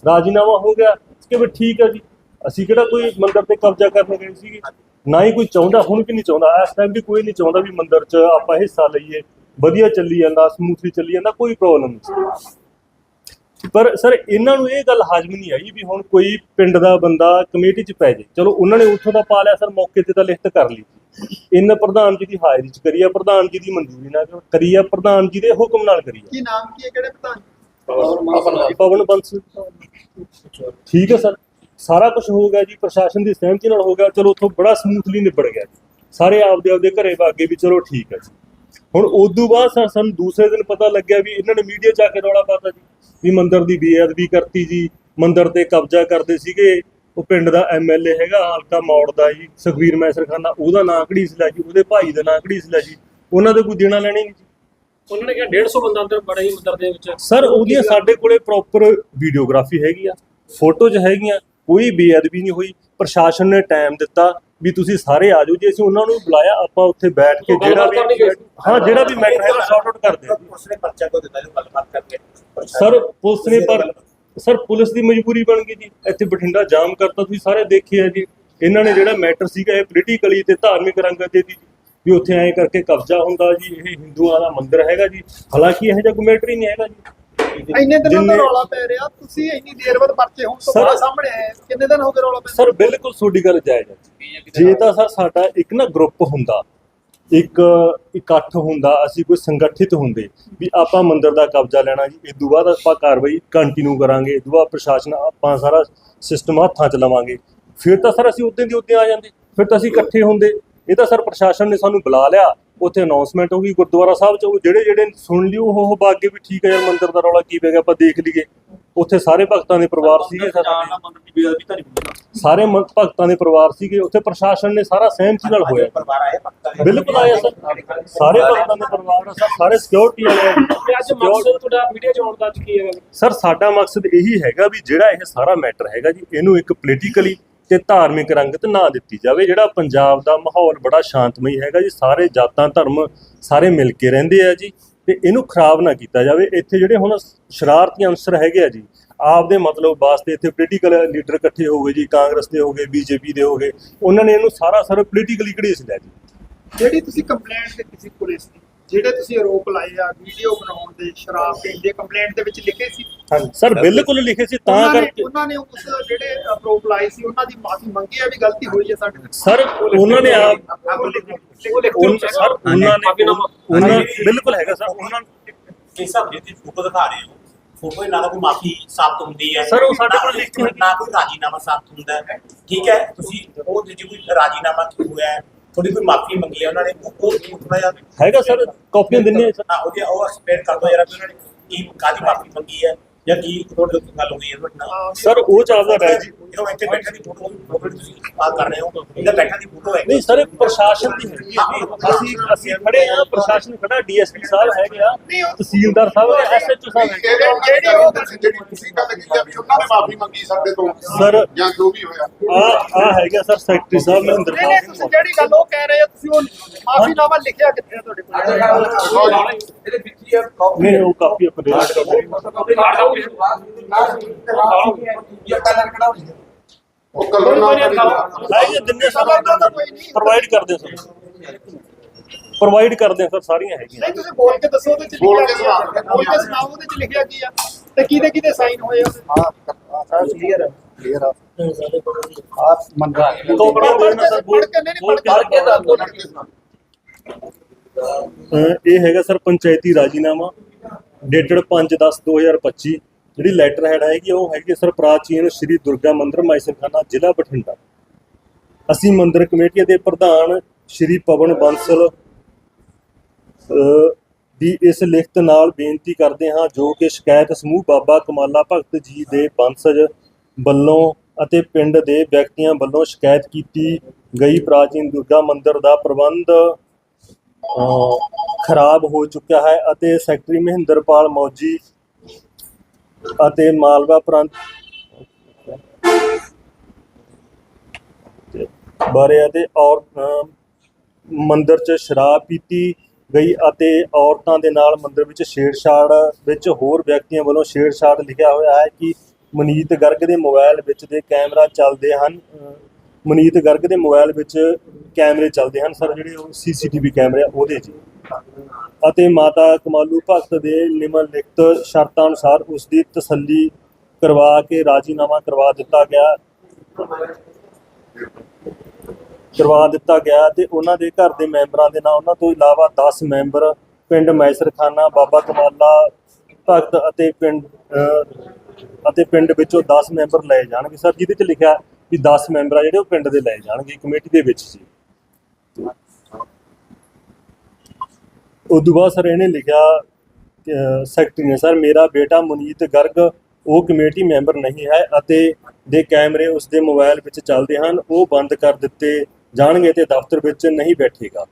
ਰਾਜੀਨਾਮਾ ਹੋ ਗਿਆ। ਕਿ ਵੀ ਠੀਕ ਹੈ ਜੀ। ਅਸੀਂ ਕਿਹੜਾ ਕੋਈ ਮੰਦਰ ਤੇ ਕਬਜ਼ਾ ਕਰਨ ਗਏ ਸੀਗੇ ਨਾ ਹੀ ਕੋਈ ਚਾਹੁੰਦਾ ਹੁਣ ਵੀ ਨਹੀਂ ਚਾਹੁੰਦਾ। ਇਸ ਟਾਈਮ ਵੀ ਕੋਈ ਨਹੀਂ ਚਾਹੁੰਦਾ ਵੀ ਮੰਦਰ 'ਚ ਆਪਾਂ ਹਿੱਸਾ ਲਈਏ। ਵਧੀਆ ਚੱਲੀ ਜਾਂਦਾ ਸਮੂਥਲੀ ਚੱਲੀ ਜਾਂਦਾ ਕੋਈ ਪ੍ਰੋਬਲਮ ਨਹੀਂ। ਪਰ ਸਰ ਇਹਨਾਂ ਨੂੰ ਇਹ ਗੱਲ ਹਾਜ਼ਮ ਨਹੀਂ ਆਈ ਵੀ ਹੁਣ ਕੋਈ ਪਿੰਡ ਦਾ ਬੰਦਾ ਕਮੇਟੀ 'ਚ ਪੈ ਜੇ ਚਲੋ ਉਹਨਾਂ ਨੇ ਉੱਥੋਂ ਦਾ ਪਾ ਲਿਆ ਸਰ ਮੌਕੇ ਤੇ ਤਾਂ ਲਿਖਤ ਕਰ ਲਈ। ਇਹਨਾਂ ਪ੍ਰਧਾਨ ਜੀ ਦੀ ਹਾਜ਼ਰੀ 'ਚ ਕਰੀ ਆ ਪ੍ਰਧਾਨ ਜੀ ਦੀ ਮਨਜ਼ੂਰੀ ਨਾਲ ਕਰੀ ਆ ਪ੍ਰਧਾਨ ਜੀ ਦੇ ਹੁਕਮ ਨਾਲ ਕਰੀ ਆ। ਕੀ ਨਾਮ ਕੀ ਹੈ ਕਿਹੜੇ ਪ੍ਰਧਾਨ? ਪਵਨ ਬੰਸ। ਠੀਕ ਹੈ ਸਰ। ਸਾਰਾ ਕੁਝ ਹੋ ਗਿਆ ਜੀ ਪ੍ਰਸ਼ਾਸਨ ਦੀ ਸਹਿਮਤੀ ਨਾਲ ਹੋ ਗਿਆ ਚਲੋ ਉੱਥੋਂ ਬੜਾ ਸਮੂਥਲੀ ਨਿਬੜ ਗਿਆ ਜੀ। ਸਾਰੇ ਆਪਦੇ ਆਪਦੇ ਘਰੇ ਭਾਗੇ ਵੀ ਚਲੋ ਠੀਕ ਹੈ ਜੀ। ਹੁਣ ਉਦੋਂ ਬਾਅਦ ਸਾਨੂੰ ਦੂਸਰੇ ਦਿਨ ਪਤਾ ਲੱਗਿਆ ਵੀ ਇਹਨਾਂ ਨੇ ਮੀਡੀਆ 'ਚ ਆ ਕੇ ਰੌਲਾ ਪਾਤਾ ਜੀ ਵੀ ਮੰਦਿਰ ਦੀ ਬੇਅਦਬੀ ਕਰਤੀ ਜੀ ਮੰਦਿਰ ਤੇ ਕਬਜ਼ਾ ਕਰਦੇ ਸੀਗੇ। ਉਹ ਪਿੰਡ ਦਾ ਐਮਐਲਏ ਹੈਗਾ ਹਲਕਾ ਮੌੜ ਦਾ ਜੀ ਸੁਖਵੀਰ ਮੈਸਰਖਾਨਾ ਉਹਦਾ ਨਾਂ ਘੜੀਸ ਲਿਆ ਜੀ ਉਹਦੇ ਭਾਈ ਦਾ ਨਾਂ ਘੜੀਸ ਲਿਆ ਜੀ ਉਹਨਾਂ ਦੇ ਕੋਈ ਦੇਣਾ ਲੈਣੀ ਨਹੀਂ ਜੀ। ਉਹਨਾਂ ਨੇ ਕਿਹਾ 150 ਬੰਦਾ ਅੰਦਰ ਬੜੇ ਹੀ ਮੰਦਰ ਦੇ ਵਿੱਚ। ਸਰ ਉਹਦੀਆਂ ਸਾਡੇ ਕੋਲੇ ਪ੍ਰੋਪਰ ਵੀਡੀਓਗ੍ਰਾਫੀ ਹੈਗੀ ਆ ਫੋਟੋਜ਼ ਹੈਗੀਆਂ ਕੋਈ ਬੇਅਦਬੀ ਨਹੀਂ ਹੋਈ ਪ੍ਰਸ਼ਾਸਨ ਨੇ ਟਾਈਮ ਦਿੱਤਾ ਵੀ ਤੁਸੀਂ ਸਾਰੇ ਆ ਜਾਓ ਜੇ ਅਸੀਂ ਉਹਨਾਂ ਨੂੰ ਬੁਲਾਇਆ ਆਪਾਂ ਉੱਥੇ ਬੈਠ ਕੇ ਜਿਹੜਾ ਵੀ। ਹਾਂ ਜਿਹੜਾ ਵੀ ਮੈਟਰ ਹੈਗਾ ਸੌਰਟ ਆਊਟ ਕਰਦੇ ਆ ਪੁਲਿਸ ਨੇ ਪਰਚਾ ਕਿਉਂ ਦਿੱਤਾ ਜੋ ਗੱਲਬਾਤ ਕਰਕੇ? ਸਰ ਪੁਲਿਸ ਨੇ ਪਰ ਸਰ ਪੁਲਿਸ ਦੀ ਮਜਬੂਰੀ ਬਣ ਗਈ ਜੀ। ਇੱਥੇ ਬਠਿੰਡਾ ਜਾਮ ਕਰਤਾ ਤੁਸੀਂ ਸਾਰੇ ਦੇਖੇ ਆ ਜੀ। ਇਹਨਾਂ ਨੇ ਜਿਹੜਾ ਮੈਟਰ ਸੀਗਾ ਇਹ ਪੋਲੀਟੀਕਲੀ ਤੇ ਧਾਰਮਿਕ ਰੰਗਤ ਦੇ ਦੀ ਵੀ ਉੱਥੇ ਐਂ ਕਰਕੇ ਕਬਜ਼ਾ ਹੁੰਦਾ ਜੀ। ਇਹ ਹਿੰਦੂਆਂ ਦਾ ਮੰਦਿਰ ਹੈਗਾ ਜੀ। ਹਾਲਾਂਕਿ ਇਹੋ ਜਿਹਾ ਕੋਈ ਮੈਟਰ ਹੀ ਨਹੀਂ ਹੈਗਾ ਜੀ। ਇੰਨੇ ਦਿਨਾਂ ਤੋਂ ਜਿੰਨੇ- ਰੌਲਾ ਪੈ ਰਿਹਾ ਤੁਸੀਂ ਇੰਨੀ ਦੇਰ ਬਾਅਦ ਪਰਚੇ ਹੁਣ ਤੋਂ ਸਰ- ਬਾਅਦ ਸਾਹਮਣੇ ਆਏ ਕਿੰਨੇ ਦਿਨ ਹੋ ਗਏ ਰੌਲਾ ਪੈ ਸਰ ਬਿਲਕੁਲ ਤੁਹਾਡੀ ਗੱਲ ਜਾਇਜ਼ ਹੈ। ਜੇ ਤਾਂ ਸਰ ਸਾਡਾ ਇੱਕ ਨਾ ਗਰੁੱਪ ਹੁੰਦਾ ਇੱਕ ਇਕੱਠ ਹੁੰਦਾ ਅਸੀਂ ਕੋਈ ਸੰਗਠਿਤ ਹੁੰਦੇ ਵੀ ਆਪਾਂ ਮੰਦਿਰ ਦਾ ਕਬਜ਼ਾ ਲੈਣਾ ਜੀ ਇਸ ਤੋਂ ਬਾਅਦ ਆਪਾਂ ਕਾਰਵਾਈ ਕੰਟੀਨਿਊ ਕਰਾਂਗੇ ਇਸ ਤੋਂ ਬਾਅਦ ਪ੍ਰਸ਼ਾਸਨ ਆਪਾਂ ਸਾਰਾ ਸਿਸਟਮ ਹੱਥਾਂ 'ਚ ਲਵਾਂਗੇ। ਫਿਰ ਤਾਂ ਸਰ ਅਸੀਂ ਉਦੋਂ ਦੀ ਉਦੋਂ ਆ ਜਾਂਦੇ ਫਿਰ ਤਾਂ ਅਸੀਂ ਇਕੱਠੇ ਹੁੰਦੇ। ਇਹ ਤਾਂ ਸਰ ਪ੍ਰਸ਼ਾਸਨ ਨੇ ਸਾਨੂੰ ਬੁਲਾ ਲਿਆ। ਉੱਥੇ ਅਨਾਉਂਸਮੈਂਟ ਹੋ ਗਈ ਗੁਰਦੁਆਰਾ ਸਾਹਿਬ 'ਚ ਉਹ ਜਿਹੜੇ ਜਿਹੜੇ ਸੁਣ ਲਿਓ ਉਹ ਉਹ ਬਾਗੇ ਵੀ ਠੀਕ ਹੈ ਯਾਰ ਮੰਦਿਰ ਦਾ ਰੌਲਾ ਕੀ ਪੈ ਗਿਆ ਆਪਾਂ ਦੇਖ ਲਈਏ। ਉੱਥੇ ਸਾਰੇ ਭਗਤਾਂ ਦੇ ਪਰਿਵਾਰ ਸੀਗੇ ਸਰ ਭਗਤਾਂ ਦੇ ਪਰਿਵਾਰ ਸੀਗੇ ਉੱਥੇ ਪ੍ਰਸ਼ਾਸਨ ਨੇ ਸਾਰਾ ਸਹਿਮਤੀ ਨਾਲ ਹੋਇਆ। ਬਿਲਕੁਲ ਆਇਆ ਸਰ। ਸਾਰੇ ਭਗਤਾਂ ਦੇ ਪਰਿਵਾਰ ਆ ਸਰ ਸਾਰੇ ਸਿਕਿਉਰਿਟੀ ਵਾਲੇ ਅੱਜ ਮਕਸਦ ਤੁਹਾਡਾ ਵੀਡੀਓ ਚ ਆਉਣ ਦਾ ਅੱਜ ਕੀ ਹੈਗਾ? ਸਰ ਸਾਡਾ ਮਕਸਦ ਇਹੀ ਹੈਗਾ ਵੀ ਜਿਹੜਾ ਇਹ ਸਾਰਾ ਮੈਟਰ ਹੈਗਾ ਜੀ ਇਹਨੂੰ ਇੱਕ ਪੋਲੀਟੀਕਲੀ ਤੇ ਧਾਰਮਿਕ ਰੰਗਤ ਨਾ ਦਿੱਤੀ ਜਾਵੇ। ਜਿਹੜਾ ਪੰਜਾਬ ਦਾ ਮਾਹੌਲ ਬੜਾ ਸ਼ਾਂਤਮਈ ਹੈਗਾ ਜੀ, ਸਾਰੇ ਜਾਤਾਂ, ਧਰਮ ਸਾਰੇ ਮਿਲ ਕੇ ਰਹਿੰਦੇ ਆ ਜੀ ਤੇ ਇਹਨੂੰ ਖਰਾਬ ਨਾ ਕੀਤਾ ਜਾਵੇ। ਇੱਥੇ ਜਿਹੜੇ ਹੁਣ ਸ਼ਰਾਰਤੀ ਅਨਸਰ ਹੈਗੇ ਆ ਜੀ, ਆਪਦੇ ਮਤਲਬ ਵਾਸਤੇ ਇੱਥੇ ਪੋਲੀਟੀਕਲ ਲੀਡਰ ਇਕੱਠੇ ਹੋ ਗਏ ਜੀ, ਕਾਂਗਰਸ ਦੇ ਹੋ ਗਏ, ਬੀਜੇਪੀ ਦੇ ਹੋ ਗਏ, ਉਹਨਾਂ ਨੇ ਇਹਨੂੰ ਸਾਰਾ ਸਾਰਾ ਪੋਲੀਟੀਕਲੀ ਘੜੀਸ ਲਿਆ ਜੀ। ਜਿਹੜੀ ਤੁਸੀਂ ਕੰਪਲੇਂਟ ਦਿੱਤੀ ਸੀ ਪੁਲਿਸ ਦੀ ਜਿਹੜੇ ਤੁਸੀਂ ਆਰੋਪ ਲਾਏ ਆ ਵੀਡੀਓ ਬਣਾਉਣ ਦੇ ਸ਼ਰਾਬ ਪੀਣ ਦੇ ਕੰਪਲੇਂਟ ਦੇ ਵਿੱਚ ਲਿਖੇ ਸੀ? ਹਾਂਜੀ। ਸਰ ਬਿਲਕੁਲ। ਲਿਖੇ ਸੀ ਤਾਂ ਨੇ ਕਰਕੇ ਉਹਨਾਂ ਨੇ ਉਸ ਜਿਹੜੇ ਆਰੋਪ ਲਾਏ ਸੀ ਉਹਨਾਂ ਦੀ ਮਾਫੀ ਮੰਗੀ ਆ ਵੀ ਗਲਤੀ ਹੋਈ ਹੈ ਸਾਡੇ ਸਰ ਉਹਨਾਂ ਨੇ ਆਪ ਲਿਖੇ- ਸਰ ਉਹਨਾਂ ਨੇ। ਉਹਨਾਂ ਬਿਲਕੁਲ ਹੈਗਾ ਸਰ। ਉਹਨਾਂ ਕਿਸ ਹਿਸਾਬ ਦੀ ਤੁਸੀਂ ਫੋਟੋ ਦਿਖਾ ਰਹੇ ਹੋ? ਫੋਟੋ ਨਾਲ ਕੋਈ ਮਾਫੀ ਸਾਬਤ ਹੁੰਦੀ ਹੈ? ਸਰ, ਉਹ ਸਾਡੇ ਨਾ ਕੋਲ ਲਿਖਤੀ ਹੋਈ। ਨਾ ਕੋਈ ਰਾਜੀਨਾਮਾ ਸਾਬਤ ਹੁੰਦਾ ਹੈ। ਠੀਕ ਹੈ? ਤੁਸੀਂ ਉਹ ਜੇ ਕੋਈ ਰਾਜੀਨਾਮਾ ਕੀ ਹੋਇਆ ਹੈ ਥੋੜੀ ਕੋਈ ਮਾਫੀ ਮੰਗੀ ਹੈ ਉਹਨਾਂ ਨੇ ਉਹ ਉਹ ਥੋੜਾ ਜਿਹਾ ਹੈਗਾ ਸਰ ਕਾਪੀਆਂ ਦਿੰਨੇ ਆ ਸਰ। ਹਾਂ ਉਹਦੇ ਉਹ ਐਕਸਪਲੇਨ ਕਰ ਦੋ ਕਿ ਉਹਨਾਂ ਨੇ ਕੀ ਕਾਦੀ ਮਾਫੀ ਮੰਗੀ ਹੈ ਜਾਂ ਕੀ ਤੁਹਾਡੇ ਨਾਲ ਗੱਲ ਹੋਈ ਹੈ ਤੁਹਾਡੇ ਨਾਲ। ਹਾਂ, ਸਰ ਉਹ ਚੱਲਦਾ ਰਹਿ ਜੀ। ਜਦੋਂ ਇੱਥੇ ਬੈਠੇ ਦੀ ਫੋਟੋ ਫੋਟੋ ਤੁਸੀਂ ਆ ਕਰ ਰਹੇ ਹੋ ਇਹਦਾ ਬੈਠਾ ਦੀ ਫੋਟੋ ਹੈ ਨਹੀਂ ਸਰ ਇਹ ਪ੍ਰਸ਼ਾਸਨ ਦੀ ਹੈਗੀ ਹੈ ਜੀ ਅਸੀਂ ਅਸੀਂ ਖੜੇ ਆ ਪ੍ਰਸ਼ਾਸਨ ਖੜਾ ਡੀਐਸਪੀ ਸਾਹਿਬ ਹੈਗੇ ਆ ਤਹਿਸੀਲਦਾਰ ਸਾਹਿਬ ਐਸਐਚਓ ਸਾਹਿਬ ਹੈਗੇ ਜਿਹੜੀ- ਜਿਹੜੀ ਉਹ ਜਿਹੜੀ ਤੁਸੀਂ ਗੱਲ ਕੀਤੀ ਆ ਵੀ ਉਹਨਾਂ ਨੇ ਮਾਫੀ ਮੰਗੀ ਸਾਡੇ ਤੋਂ ਸਰ ਜਾਂ ਜੋ ਵੀ ਹੋਇਆ ਆ ਆ ਹੈਗਾ ਸਰ ਸੈਕਟਰੀ ਸਾਹਿਬ ਨਹੀਂ ਸਿੰਘ ਤੁਸੀਂ ਜਿਹੜੀ ਗੱਲ ਉਹ ਕਹਿ ਰਹੇ ਹੋ ਤੁਸੀਂ ਉਹ ਮਾਫੀਨਾਮਾ ਲਿਖਿਆ ਕਿੱਥੇ ਆ ਤੁਹਾਡੇ ਕੋਲ ਨਹੀਂ ਉਹ ਕਾਪੀ ਆਪਾਂ ਦੇ ਦਿੰਦੇ ਉਹ ਕਲਰ ਨਾਲ ਕਰੀ ਹੈਗੇ ਦਿੰਨੇ ਸਰ ਪ੍ਰੋਵਾਈਡ ਕਰਦੇ ਸਰ। ਪ੍ਰੋਵਾਈਡ ਕਰਦੇ ਆ ਸਰ ਸਾਰੀਆਂ ਹੈਗੀਆਂ। ਨਹੀਂ ਤੁਸੀਂ ਬੋਲ ਕੇ ਦੱਸੋ ਉਹਦੇ ਚ ਬੋਲ ਲਿਖਿਆ ਕੇ ਕੀ ਆ? ਸੁਣਾਓ। ਬੋਲ ਕੇ ਸੁਣਾਓ ਉਹਦੇ ਚ ਲਿਖਿਆ ਕੀ ਆ। ਤੇ ਕਿਹਦੇ ਕਿਹਦੇ ਸਾਈਨ ਹੋਏ ਉਹਦੇ? ਕਲੀਅਰ ਕਲੀਅਰ ਆ। ਮੰਗਾ ਕਾਪੀਆਂ ਦੇਣਾ ਸਰ ਪੜ੍ਹ ਕੇ ਨਹੀਂ, ਬੋਲ ਪੜ੍ਹ ਕੇ ਦੱਸ ਦਿਓ। ਅਹ ਇਹ ਹੈਗਾ ਸਰ ਪੰਚਾਇਤੀ ਰਾਜੀਨਾਮਾ ਡੇਟਡ 5/10/2025 ਜਿਹੜੀ ਲੈਟਰ ਹੈਡ ਹੈਗੀ ਉਹ ਹੈਗੀ ਸਰ ਪ੍ਰਾਚੀਨ ਸ਼੍ਰੀ ਦੁਰਗਾ ਮੰਦਿਰ ਮਾਈਸਰਖਾਨਾ ਜ਼ਿਲ੍ਹਾ ਬਠਿੰਡਾ। ਅਸੀਂ ਮੰਦਿਰ ਕਮੇਟੀ ਦੇ ਪ੍ਰਧਾਨ ਸ਼੍ਰੀ ਪਵਨ ਬੰਸਲ ਅਹ ਦੀ ਇਸ ਲਿਖਤ ਨਾਲ ਬੇਨਤੀ ਕਰਦੇ ਹਾਂ ਜੋ ਕਿ ਸ਼ਿਕਾਇਤ ਸਮੂਹ ਬਾਬਾ ਕਮਾਲਾ ਭਗਤ ਜੀ ਦੇ ਬੰਸਜ ਵੱਲੋਂ ਅਤੇ ਪਿੰਡ ਦੇ ਵਿਅਕਤੀਆਂ ਵੱਲੋਂ ਸ਼ਿਕਾਇਤ ਕੀਤੀ ਗਈ। ਪ੍ਰਾਚੀਨ ਦੁਰਗਾ ਮੰਦਿਰ ਦਾ ਪ੍ਰਬੰਧ ਅ, ਖਰਾਬ ਹੋ ਚੁੱਕਿਆ ਹੈ ਅਤੇ ਸੈਕਟਰੀ ਮਹਿੰਦਰਪਾਲ ਮੌਜੀ ਅਤੇ ਮਾਲਵਾ ਪ੍ਰਾਂਤ ਬਾਰੇ ਅਤੇ ਔਰ ਮੰਦਰ 'ਚ ਸ਼ਰਾਬ ਪੀਤੀ ਗਈ ਅਤੇ ਔਰਤਾਂ ਦੇ ਨਾਲ ਮੰਦਰ ਵਿੱਚ ਛੇੜਛਾੜ ਵਿੱਚ ਹੋਰ ਵਿਅਕਤੀਆਂ ਵੱਲੋਂ ਛੇੜਛਾੜ ਲਿਖਿਆ ਹੋਇਆ ਹੈ ਕਿ ਮਨੀਤ ਗਰਗ ਦੇ ਮੋਬਾਈਲ ਵਿੱਚ ਦੇ ਕੈਮਰਾ ਚੱਲਦੇ ਹਨ। ਮਨੀਤ ਗਰਗ ਦੇ ਮੋਬਾਈਲ ਵਿੱਚ ਕੈਮਰੇ ਚੱਲਦੇ ਹਨ। ਸਰ ਜਿਹੜੇ ਉਹ ਸੀਸੀਟੀਵੀ ਕੈਮਰੇ ਆ, ਉਹਦੇ 'ਚ। ਅਤੇ ਮਾਤਾ ਕਮਾਲੂ ਭਗਤ ਦੇ ਨਿਮਨ ਲਿਖਤ ਸ਼ਰਤਾਂ ਅਨੁਸਾਰ ਉਸ ਦੀ ਤਸੱਲੀ ਕਰਵਾ ਕੇ ਰਾਜੀਨਾਮਾ ਕਰਵਾ ਦਿੱਤਾ ਗਿਆ। ਕਰਵਾ ਦਿੱਤਾ ਗਿਆ ਤੇ ਉਹਨਾਂ ਦੇ ਘਰ ਦੇ ਮੈਂਬਰਾਂ ਦੇ ਨਾਲ ਉਹਨਾਂ ਤੋਂ ਇਲਾਵਾ 10 ਮੈਂਬਰ ਪਿੰਡ ਮੈਸਰਖਾਨਾ, ਬਾਬਾ ਕਮਾਲਾ ਭਗਤ ਅਤੇ ਪਿੰਡ ਅਤੇ ਪਿੰਡ ਵਿੱਚੋਂ 10 ਮੈਂਬਰ ਲਏ ਜਾਣਗੇ। ਸਰ, ਜਿਹਦੇ ਚ ਲਿਖਿਆ ਵੀ 10 ਮੈਂਬਰ ਆ ਜਿਹੜੇ ਉਹ ਪਿੰਡ ਦੇ ਲਏ ਜਾਣਗੇ, ਕਮੇਟੀ ਦੇ ਵਿੱਚ ਸੀ ਉਦੋਂ ਬਾਅਦ ਸਰ ਇਹਨੇ ਲਿਖਿਆ ਸੈਕਟਰੀ ਨੇ, ਸਰ, ਮੇਰਾ ਬੇਟਾ ਮੁਨੀਤ ਗਰਗ, ਉਹ ਕਮੇਟੀ ਮੈਂਬਰ ਨਹੀਂ ਹੈ ਅਤੇ ਦੇ ਕੈਮਰੇ ਉਸ ਦੇ ਮੋਬਾਈਲ ਵਿੱਚ ਚੱਲਦੇ ਹਨ, ਉਹ ਬੰਦ ਕਰ ਦਿੱਤੇ ਜਾਣਗੇ ਤੇ ਦਫ਼ਤਰ ਵਿੱਚ ਨਹੀਂ ਬੈਠੇਗਾ।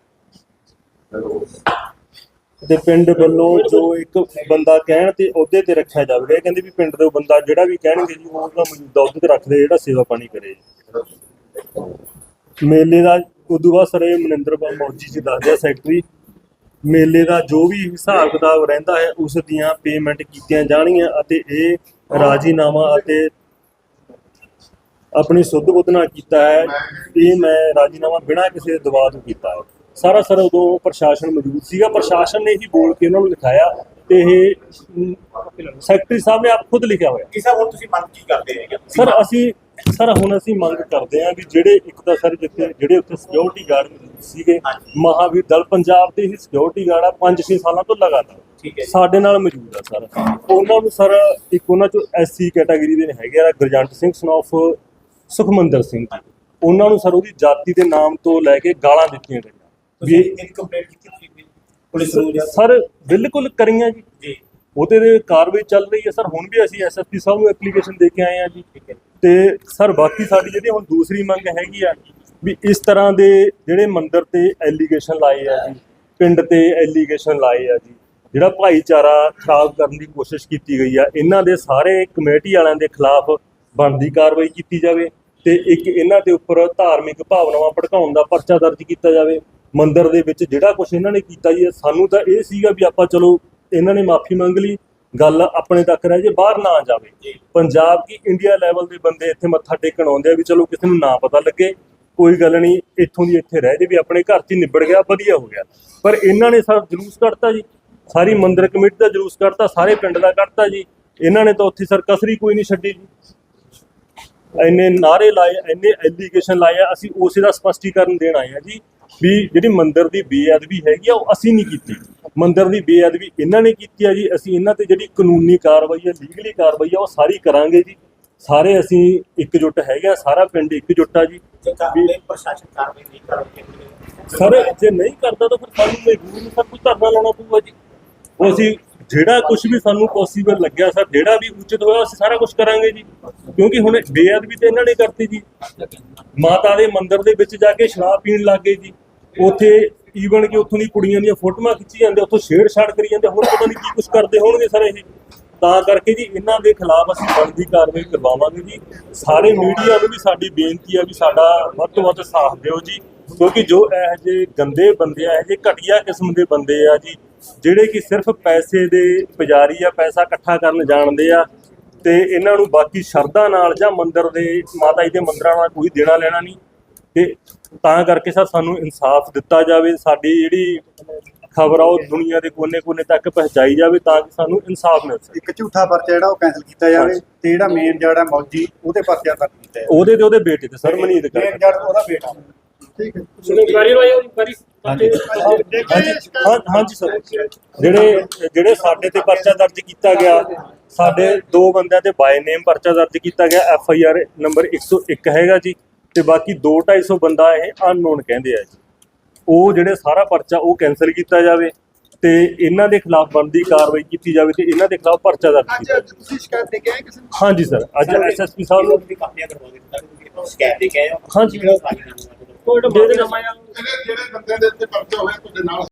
ਤੇ ਪਿੰਡ ਵੱਲੋਂ ਜੋ ਇੱਕ ਬੰਦਾ ਕਹਿਣ ਤੇ ਅਹੁਦੇ ਤੇ ਰੱਖਿਆ ਜਾਵੇਗਾ। ਇਹ ਕਹਿੰਦੇ ਵੀ ਪਿੰਡ ਦਾ ਬੰਦਾ ਜਿਹੜਾ ਵੀ ਕਹਿਣਗੇ ਜੀ, ਉਹ ਉਹਦਾ ਮੌਜੂਦਾ ਅਹੁਦੇ ਤੇ ਰੱਖਦੇ ਜਿਹੜਾ ਸੇਵਾ ਪਾਣੀ ਕਰੇ। ਮੇਲੇ ਦਾ ਉਦੋਂ ਬਾਅਦ ਸਰ ਇਹ ਮਨਿੰਦਰ ਮੌਜੀ ਜੀ ਦੱਸਦੇ ਆ, ਸੈਕਟਰੀ ਮੇਲੇ ਦਾ ਜੋ ਵੀ ਹਿਸਾਬ ਕਿਤਾਬ ਰਹਿੰਦਾ ਹੈ ਉਸ ਦੀਆਂ ਪੇਮੈਂਟ ਕੀਤੀਆਂ ਜਾਣਗੀਆਂ ਅਤੇ ਇਹ ਰਾਜੀਨਾਮਾ ਅਤੇ ਆਪਣੀ ਸੁੱਧ ਬੁੱਧ ਨਾਲ ਕੀਤਾ ਹੈ ਇਹ ਮੈਂ ਰਾਜੀਨਾਮਾ ਬਿਨਾਂ ਕਿਸੇ ਦਬਾਅ ਤੋਂ ਕੀਤਾ ਹੈ। ਸਾਰਾ ਸਰ ਉਦੋਂ ਪ੍ਰਸ਼ਾਸਨ ਮੌਜੂਦ ਸੀਗਾ। ਪ੍ਰਸ਼ਾਸਨ ਨੇ ਹੀ ਬੋਲ ਕੇ ਉਹਨਾਂ ਨੂੰ ਲਿਖਾਇਆ ਤੇ ਇਹ ਸੈਕਟਰੀ ਸਾਹਿਬ ਨੇ ਆਪ ਖੁਦ ਲਿਖਿਆ ਹੋਇਆ। ਕਿਸਾ ਹੁਣ ਤੁਸੀਂ ਮੰਗ ਕੀ ਕਰਦੇ ਹੈਗੇ? ਸਰ ਅਸੀਂ ਸਰ ਹੁਣ ਅਸੀਂ ਮੰਗ ਕਰਦੇ ਹਾਂ ਵੀ ਜਿਹੜੇ ਇੱਕ ਤਾਂ ਸਰ ਜਿੱਥੇ ਜਿਹੜੇ ਉੱਥੇ ਸਿਕਿਉਰਿਟੀ ਗਾਰਡ ਸੀਗੇ। ਮਹਾਵੀਰ ਦਲ ਪੰਜਾਬ ਦੇ ਹੀ ਸਿਕਿਉਰਿਟੀ ਗਾਰਡ ਆ 5-6 ਸਾਲਾਂ ਤੋਂ ਲਗਾਤਾਰ। ਸਾਡੇ ਨਾਲ ਮੌਜੂਦ ਆ ਸਰ। ਉਹਨਾਂ ਨੂੰ ਸਰ ਇੱਕ ਉਹਨਾਂ ਚੋਂ ਐਸਸੀ ਕੈਟਾਗਰੀ ਦੇ ਨੇ ਹੈਗੇ ਆ ਗੁਰਜੰਟ ਸਿੰਘ ਸਨੋਫ ਸੁਖਮੰਦਰ ਸਿੰਘ। ਉਹਨਾਂ ਨੂੰ ਸਰ ਉਹਦੀ ਜਾਤੀ ਦੇ ਨਾਮ ਤੋਂ ਲੈ ਕੇ ਗਾਲਾਂ ਦਿੱਤੀਆਂ ਗਈਆਂ। ਵੀ ਇੱਕ ਕੰਪਲੇਂਟ ਕੀਤੀ ਪੁਲਿਸ ਨੂੰ ਸਰ ਬਿਲਕੁਲ ਕਰੀਆਂ ਜੀ। ਜੀ। ਉਹਦੇ ਦੇ ਕਾਰਵਾਈ ਚੱਲ ਰਹੀ ਹੈ ਸਰ। ਹੁਣ ਵੀ ਅਸੀਂ ਐਸਐਸਪੀ ਸਾਹਿਬ ਨੂੰ ਐਪਲੀਕੇਸ਼ਨ ਦੇ ਕੇ ਆਏ ਆ ਜੀ। ਠੀਕ ਹੈ। ਤੇ ਸਰ, ਬਾਕੀ ਸਾਡੀ ਜਿਹੜੀ ਹੁਣ ਦੂਸਰੀ ਮੰਗ ਹੈਗੀ ਆ ਵੀ ਇਸ ਤਰ੍ਹਾਂ ਦੇ ਜਿਹੜੇ ਮੰਦਰ ਤੇ ਐਲੀਗੇਸ਼ਨ ਲਾਏ ਆ ਜੀ, ਪਿੰਡ ਤੇ ਐਲੀਗੇਸ਼ਨ ਲਾਏ ਆ ਜੀ, ਜਿਹੜਾ ਭਾਈਚਾਰਾ ਖਰਾਬ ਕਰਨ ਦੀ ਕੋਸ਼ਿਸ਼ ਕੀਤੀ ਗਈ ਆ, ਇਹਨਾਂ ਦੇ ਸਾਰੇ ਕਮੇਟੀ ਵਾਲਿਆਂ ਦੇ ਖਿਲਾਫ ਬਣਦੀ ਕਾਰਵਾਈ ਕੀਤੀ ਜਾਵੇ ਤੇ ਇੱਕ ਇਹਨਾਂ ਦੇ ਉੱਪਰ ਧਾਰਮਿਕ ਭਾਵਨਾਵਾਂ ਭੜਕਾਉਣ ਦਾ ਪਰਚਾ ਦਰਜ ਕੀਤਾ ਜਾਵੇ। ਮੰਦਰ ਦੇ ਵਿੱਚ ਜਿਹੜਾ ਕੁਝ ਇਹਨਾਂ ਨੇ ਕੀਤਾ ਜੀ ਸਾਨੂੰ ਤਾਂ ਇਹ ਸੀਗਾ ਵੀ ਆਪਾਂ ਚਲੋ ਇਹਨਾਂ ਨੇ ਮਾਫੀ ਮੰਗ ਲਈ ਗੱਲ ਆਪਣੇ ਤੱਕ ਰਹਿ ਜੇ ਬਾਹਰ ਨਾ ਜਾਵੇ। ਪੰਜਾਬ ਕੀ ਇੰਡੀਆ ਲੈਵਲ ਦੇ ਬੰਦੇ ਇੱਥੇ ਮੱਥਾ ਟੇਕਣ ਆਉਂਦੇ ਆ ਵੀ ਚਲੋ ਕਿਸੇ ਨੂੰ ਨਾ ਪਤਾ ਲੱਗੇ ਕੋਈ ਗੱਲ ਨਹੀਂ ਇੱਥੋਂ ਦੀ ਇੱਥੇ ਰਹਿ ਜੇ ਵੀ ਆਪਣੇ ਘਰ 'ਚ ਨਿਬੜ ਗਿਆ ਵਧੀਆ ਹੋ ਗਿਆ। ਪਰ ਇਹਨਾਂ ਨੇ ਸਰ ਜਲੂਸ ਕੱਢਤਾ ਜੀ। ਸਾਰੀ ਮੰਦਿਰ ਕਮੇਟੀ ਦਾ ਜਲੂਸ ਕੱਢਤਾ ਸਾਰੇ ਪਿੰਡ ਦਾ ਕੱਢਤਾ ਜੀ। ਇਹਨਾਂ ਨੇ ਤਾਂ ਉੱਥੇ ਸਰ ਕਸਰੀ ਕੋਈ ਨਹੀਂ ਛੱਡੀ ਜੀ। ਇੰਨੇ ਨਾਰੇ ਲਾਏ ਇੰਨੇ ਐਲੀਗੇਸ਼ਨ ਲਾਏ ਆ ਅਸੀਂ ਉਸੇ ਦਾ ਸਪਸ਼ਟੀਕਰਨ ਦੇਣ ਆਏ ਆ ਜੀ। ਵੀ ਜਿਹੜੀ ਮੰਦਿਰ ਦੀ ਬੇਅਦਬੀ ਹੈਗੀ ਆ ਉਹ ਅਸੀਂ ਨਹੀਂ ਕੀਤੀ। ਮੰਦਿਰ ਦੀ ਬੇਅਦਬੀ ਇਹਨਾਂ ਨੇ ਕੀਤੀ ਆ ਜੀ। ਅਸੀਂ ਇਹਨਾਂ ਤੇ ਜਿਹੜੀ ਕਾਨੂੰਨੀ ਕਾਰਵਾਈ ਆ ਲੀਗਲੀ ਕਾਰਵਾਈ ਆ ਉਹ ਸਾਰੀ ਕਰਾਂਗੇ ਜੀ। ਸਾਰੇ ਅਸੀਂ ਇਕਜੁੱਟ ਹੈਗੇ ਆ ਸਾਰਾ ਪਿੰਡ ਇਕਜੁੱਟ ਆ ਜੀ। ਕਾਰਵਾਈ ਪ੍ਰਸ਼ਾਸਨ ਕਾਰਵਾਈ ਨਹੀਂ ਕਰਦੀ ਸਰ ਜੇ ਨਹੀਂ ਕਰਦਾ ਤਾਂ ਫਿਰ ਸਾਨੂੰ ਮਜਬੂਰ ਨੂੰ ਸਭ ਕੁਝ ਧਰਨਾ ਲਾਉਣਾ ਪਊਗਾ ਜੀ। ਉਹ ਅਸੀਂ ਜਿਹੜਾ ਕੁਝ ਵੀ ਸਾਨੂੰ ਪੋਸੀਬਲ ਲੱਗਿਆ ਸਰ, ਜਿਹੜਾ ਵੀ ਉਚਿਤ ਹੋਇਆ, ਅਸੀਂ ਸਾਰਾ ਕੁਝ ਕਰਾਂਗੇ ਜੀ। ਕਿਉਂਕਿ ਹੁਣ ਬੇਅਦਬੀ ਤੇ ਇਹਨਾਂ ਨੇ ਕਰਤੀ ਜੀ। ਮਾਤਾ ਦੇ ਮੰਦਿਰ ਦੇ ਵਿੱਚ ਜਾ ਕੇ ਸ਼ਰਾਬ ਪੀਣ ਲੱਗ ਗਏ ਜੀ। ਉੱਥੇ ਈਵਨ ਕਿ ਉੱਥੋਂ ਦੀ ਕੁੜੀਆਂ ਦੀਆਂ ਫੋਟੋਆਂ ਖਿੱਚੀ ਜਾਂਦੇ, ਉੱਥੋਂ ਛੇੜਛਾੜ ਕਰੀ ਜਾਂਦੇ ਹੋਰ ਪਤਾ ਨਹੀਂ ਕੀ ਕੁਝ ਕਰਦੇ ਹੋਣਗੇ ਸਰ ਇਹ। ਤਾਂ ਕਰਕੇ ਜੀ ਇਹਨਾਂ ਦੇ ਖਿਲਾਫ ਅਸੀਂ ਬਣਦੀ ਕਾਰਵਾਈ ਕਰਵਾਵਾਂਗੇ ਜੀ। ਸਾਰੇ ਮੀਡੀਆ ਨੂੰ ਵੀ ਸਾਡੀ ਬੇਨਤੀ ਆ ਵੀ ਸਾਡਾ ਵੱਧ ਤੋਂ ਵੱਧ ਸਾਥ ਦਿਓ ਜੀ। ਕਿਉਂਕਿ ਜੋ ਇਹੋ ਜਿਹੇ ਗੰਦੇ ਬੰਦੇ ਆ, ਇਹੋ ਜਿਹੇ ਘਟੀਆ ਕਿਸਮ ਦੇ ਬੰਦੇ ਆ ਜੀ ਜਿਹੜੇ ਕਿ ਸਿਰਫ ਪੈਸੇ ਦੇ ਪੁਜਾਰੀ ਆ ਪੈਸਾ ਇਕੱਠਾ ਕਰਨ ਜਾਣਦੇ ਆ ਤੇ ਇਹਨਾਂ ਨੂੰ ਬਾਕੀ ਸ਼ਰਧਾ ਨਾਲ ਜਾਂ ਮੰਦਿਰ ਦੇ ਮਾਤਾ ਜੀ ਦੇ ਮੰਦਿਰਾਂ ਨਾਲ ਕੋਈ ਦੇਣਾ ਲੈਣਾ ਨਹੀਂ। ਤੇ ਤਾਂ ਕਰਕੇ ਸਰ ਸਾਨੂੰ ਇਨਸਾਫ ਦਿੱਤਾ ਜਾਵੇ ਸਾਡੀ ਜਿਹੜੀ ਖਬਰ ਆ ਉਹ ਦੁਨੀਆ ਦੇ ਕੋਨੇ-ਕੋਨੇ ਤੱਕ ਪਹੁੰਚਾਈ ਜਾਵੇ ਤਾਂ ਕਿ ਸਾਨੂੰ ਇਨਸਾਫ ਮਿਲ ਸਕੇ। ਇੱਕ ਝੂਠਾ ਪਰਚਾ ਜਿਹੜਾ ਉਹ ਕੈਨਸਲ ਕੀਤਾ ਜਾਵੇ। ਤੇ ਜਿਹੜਾ ਮੇਨ ਜਿਹੜਾ ਮੌਜੀ ਉਹਦੇ ਪਰਚਾ ਦਰਜ ਕੀਤਾ ਉਹਦੇ ਤੇ ਉਹਦੇ ਬੇਟੇ ਤੇ ਸਰ ਮਨੀਤ ਕਰ। ਮੇਨ ਜੜ ਉਹਦਾ ਬੇਟਾ। ਠੀਕ ਹੈ। ਸੁਣੋ ਇਨਕੁਆਰੀ ਹੋਈ ਉਹ ਇਨਕੁਆਰੀ ਹਾਂਜੀ। ਹਾਂ ਹਾਂਜੀ ਸਰ। ਜਿਹੜੇ ਜਿਹੜੇ ਸਾਡੇ ਤੇ ਪਰਚਾ ਦਰਜ ਕੀਤਾ ਗਿਆ ਸਾਡੇ ਦੋ ਬੰਦਿਆਂ ਤੇ ਬਾਈ ਨੇਮ ਪਰਚਾ ਦਰਜ ਕੀਤਾ ਗਿਆ ਐਫ ਆਈ ਆਰ ਨੰਬਰ 101 ਹੈਗਾ ਜੀ ਤੇ ਬਾਕੀ 2 250 ਬੰਦਾ ਇਹ ਅਨਨੋਨ ਕਹਿੰਦੇ ਆ ਜੀ। ਉਹ ਜਿਹੜੇ ਸਾਰਾ ਪਰਚਾ ਉਹ ਕੈਨਸਲ ਕੀਤਾ ਜਾਵੇ ਤੇ ਇਹਨਾਂ ਦੇ ਖਿਲਾਫ ਬਣਦੀ ਕਾਰਵਾਈ ਕੀਤੀ ਜਾਵੇ ਤੇ ਇਹਨਾਂ ਦੇ ਖਿਲਾਫ ਪਰਚਾ ਦਰਜ ਕੀਤਾ ਅੱਜ ਤੁਸੀਂ ਸ਼ਿਕਾਇਤ ਦੇ ਕੇ ਆਏ ਕਿਸੇ ਨੂੰ? ਹਾਂਜੀ ਸਰ। ਅੱਜ ਐਸਐਸਪੀ ਸਾਹਿਬ ਨੂੰ ਵੀ ਕਾਪੀਆਂ ਕਰਵਾਉਂਦੇ ਤਾਂ ਤੁਸੀਂ ਸ਼ਿਕਾਇਤ ਦੇ ਕੇ ਆਏ ਹੋ? ਹਾਂਜੀ। ਜਿਹੜਾ ਜਿਹੜੇ ਬੰਦੇ ਦੇ ਉੱਤੇ ਪਰਚਾ ਹੋਇਆ ਤੁਹਾਡੇ ਨਾਲ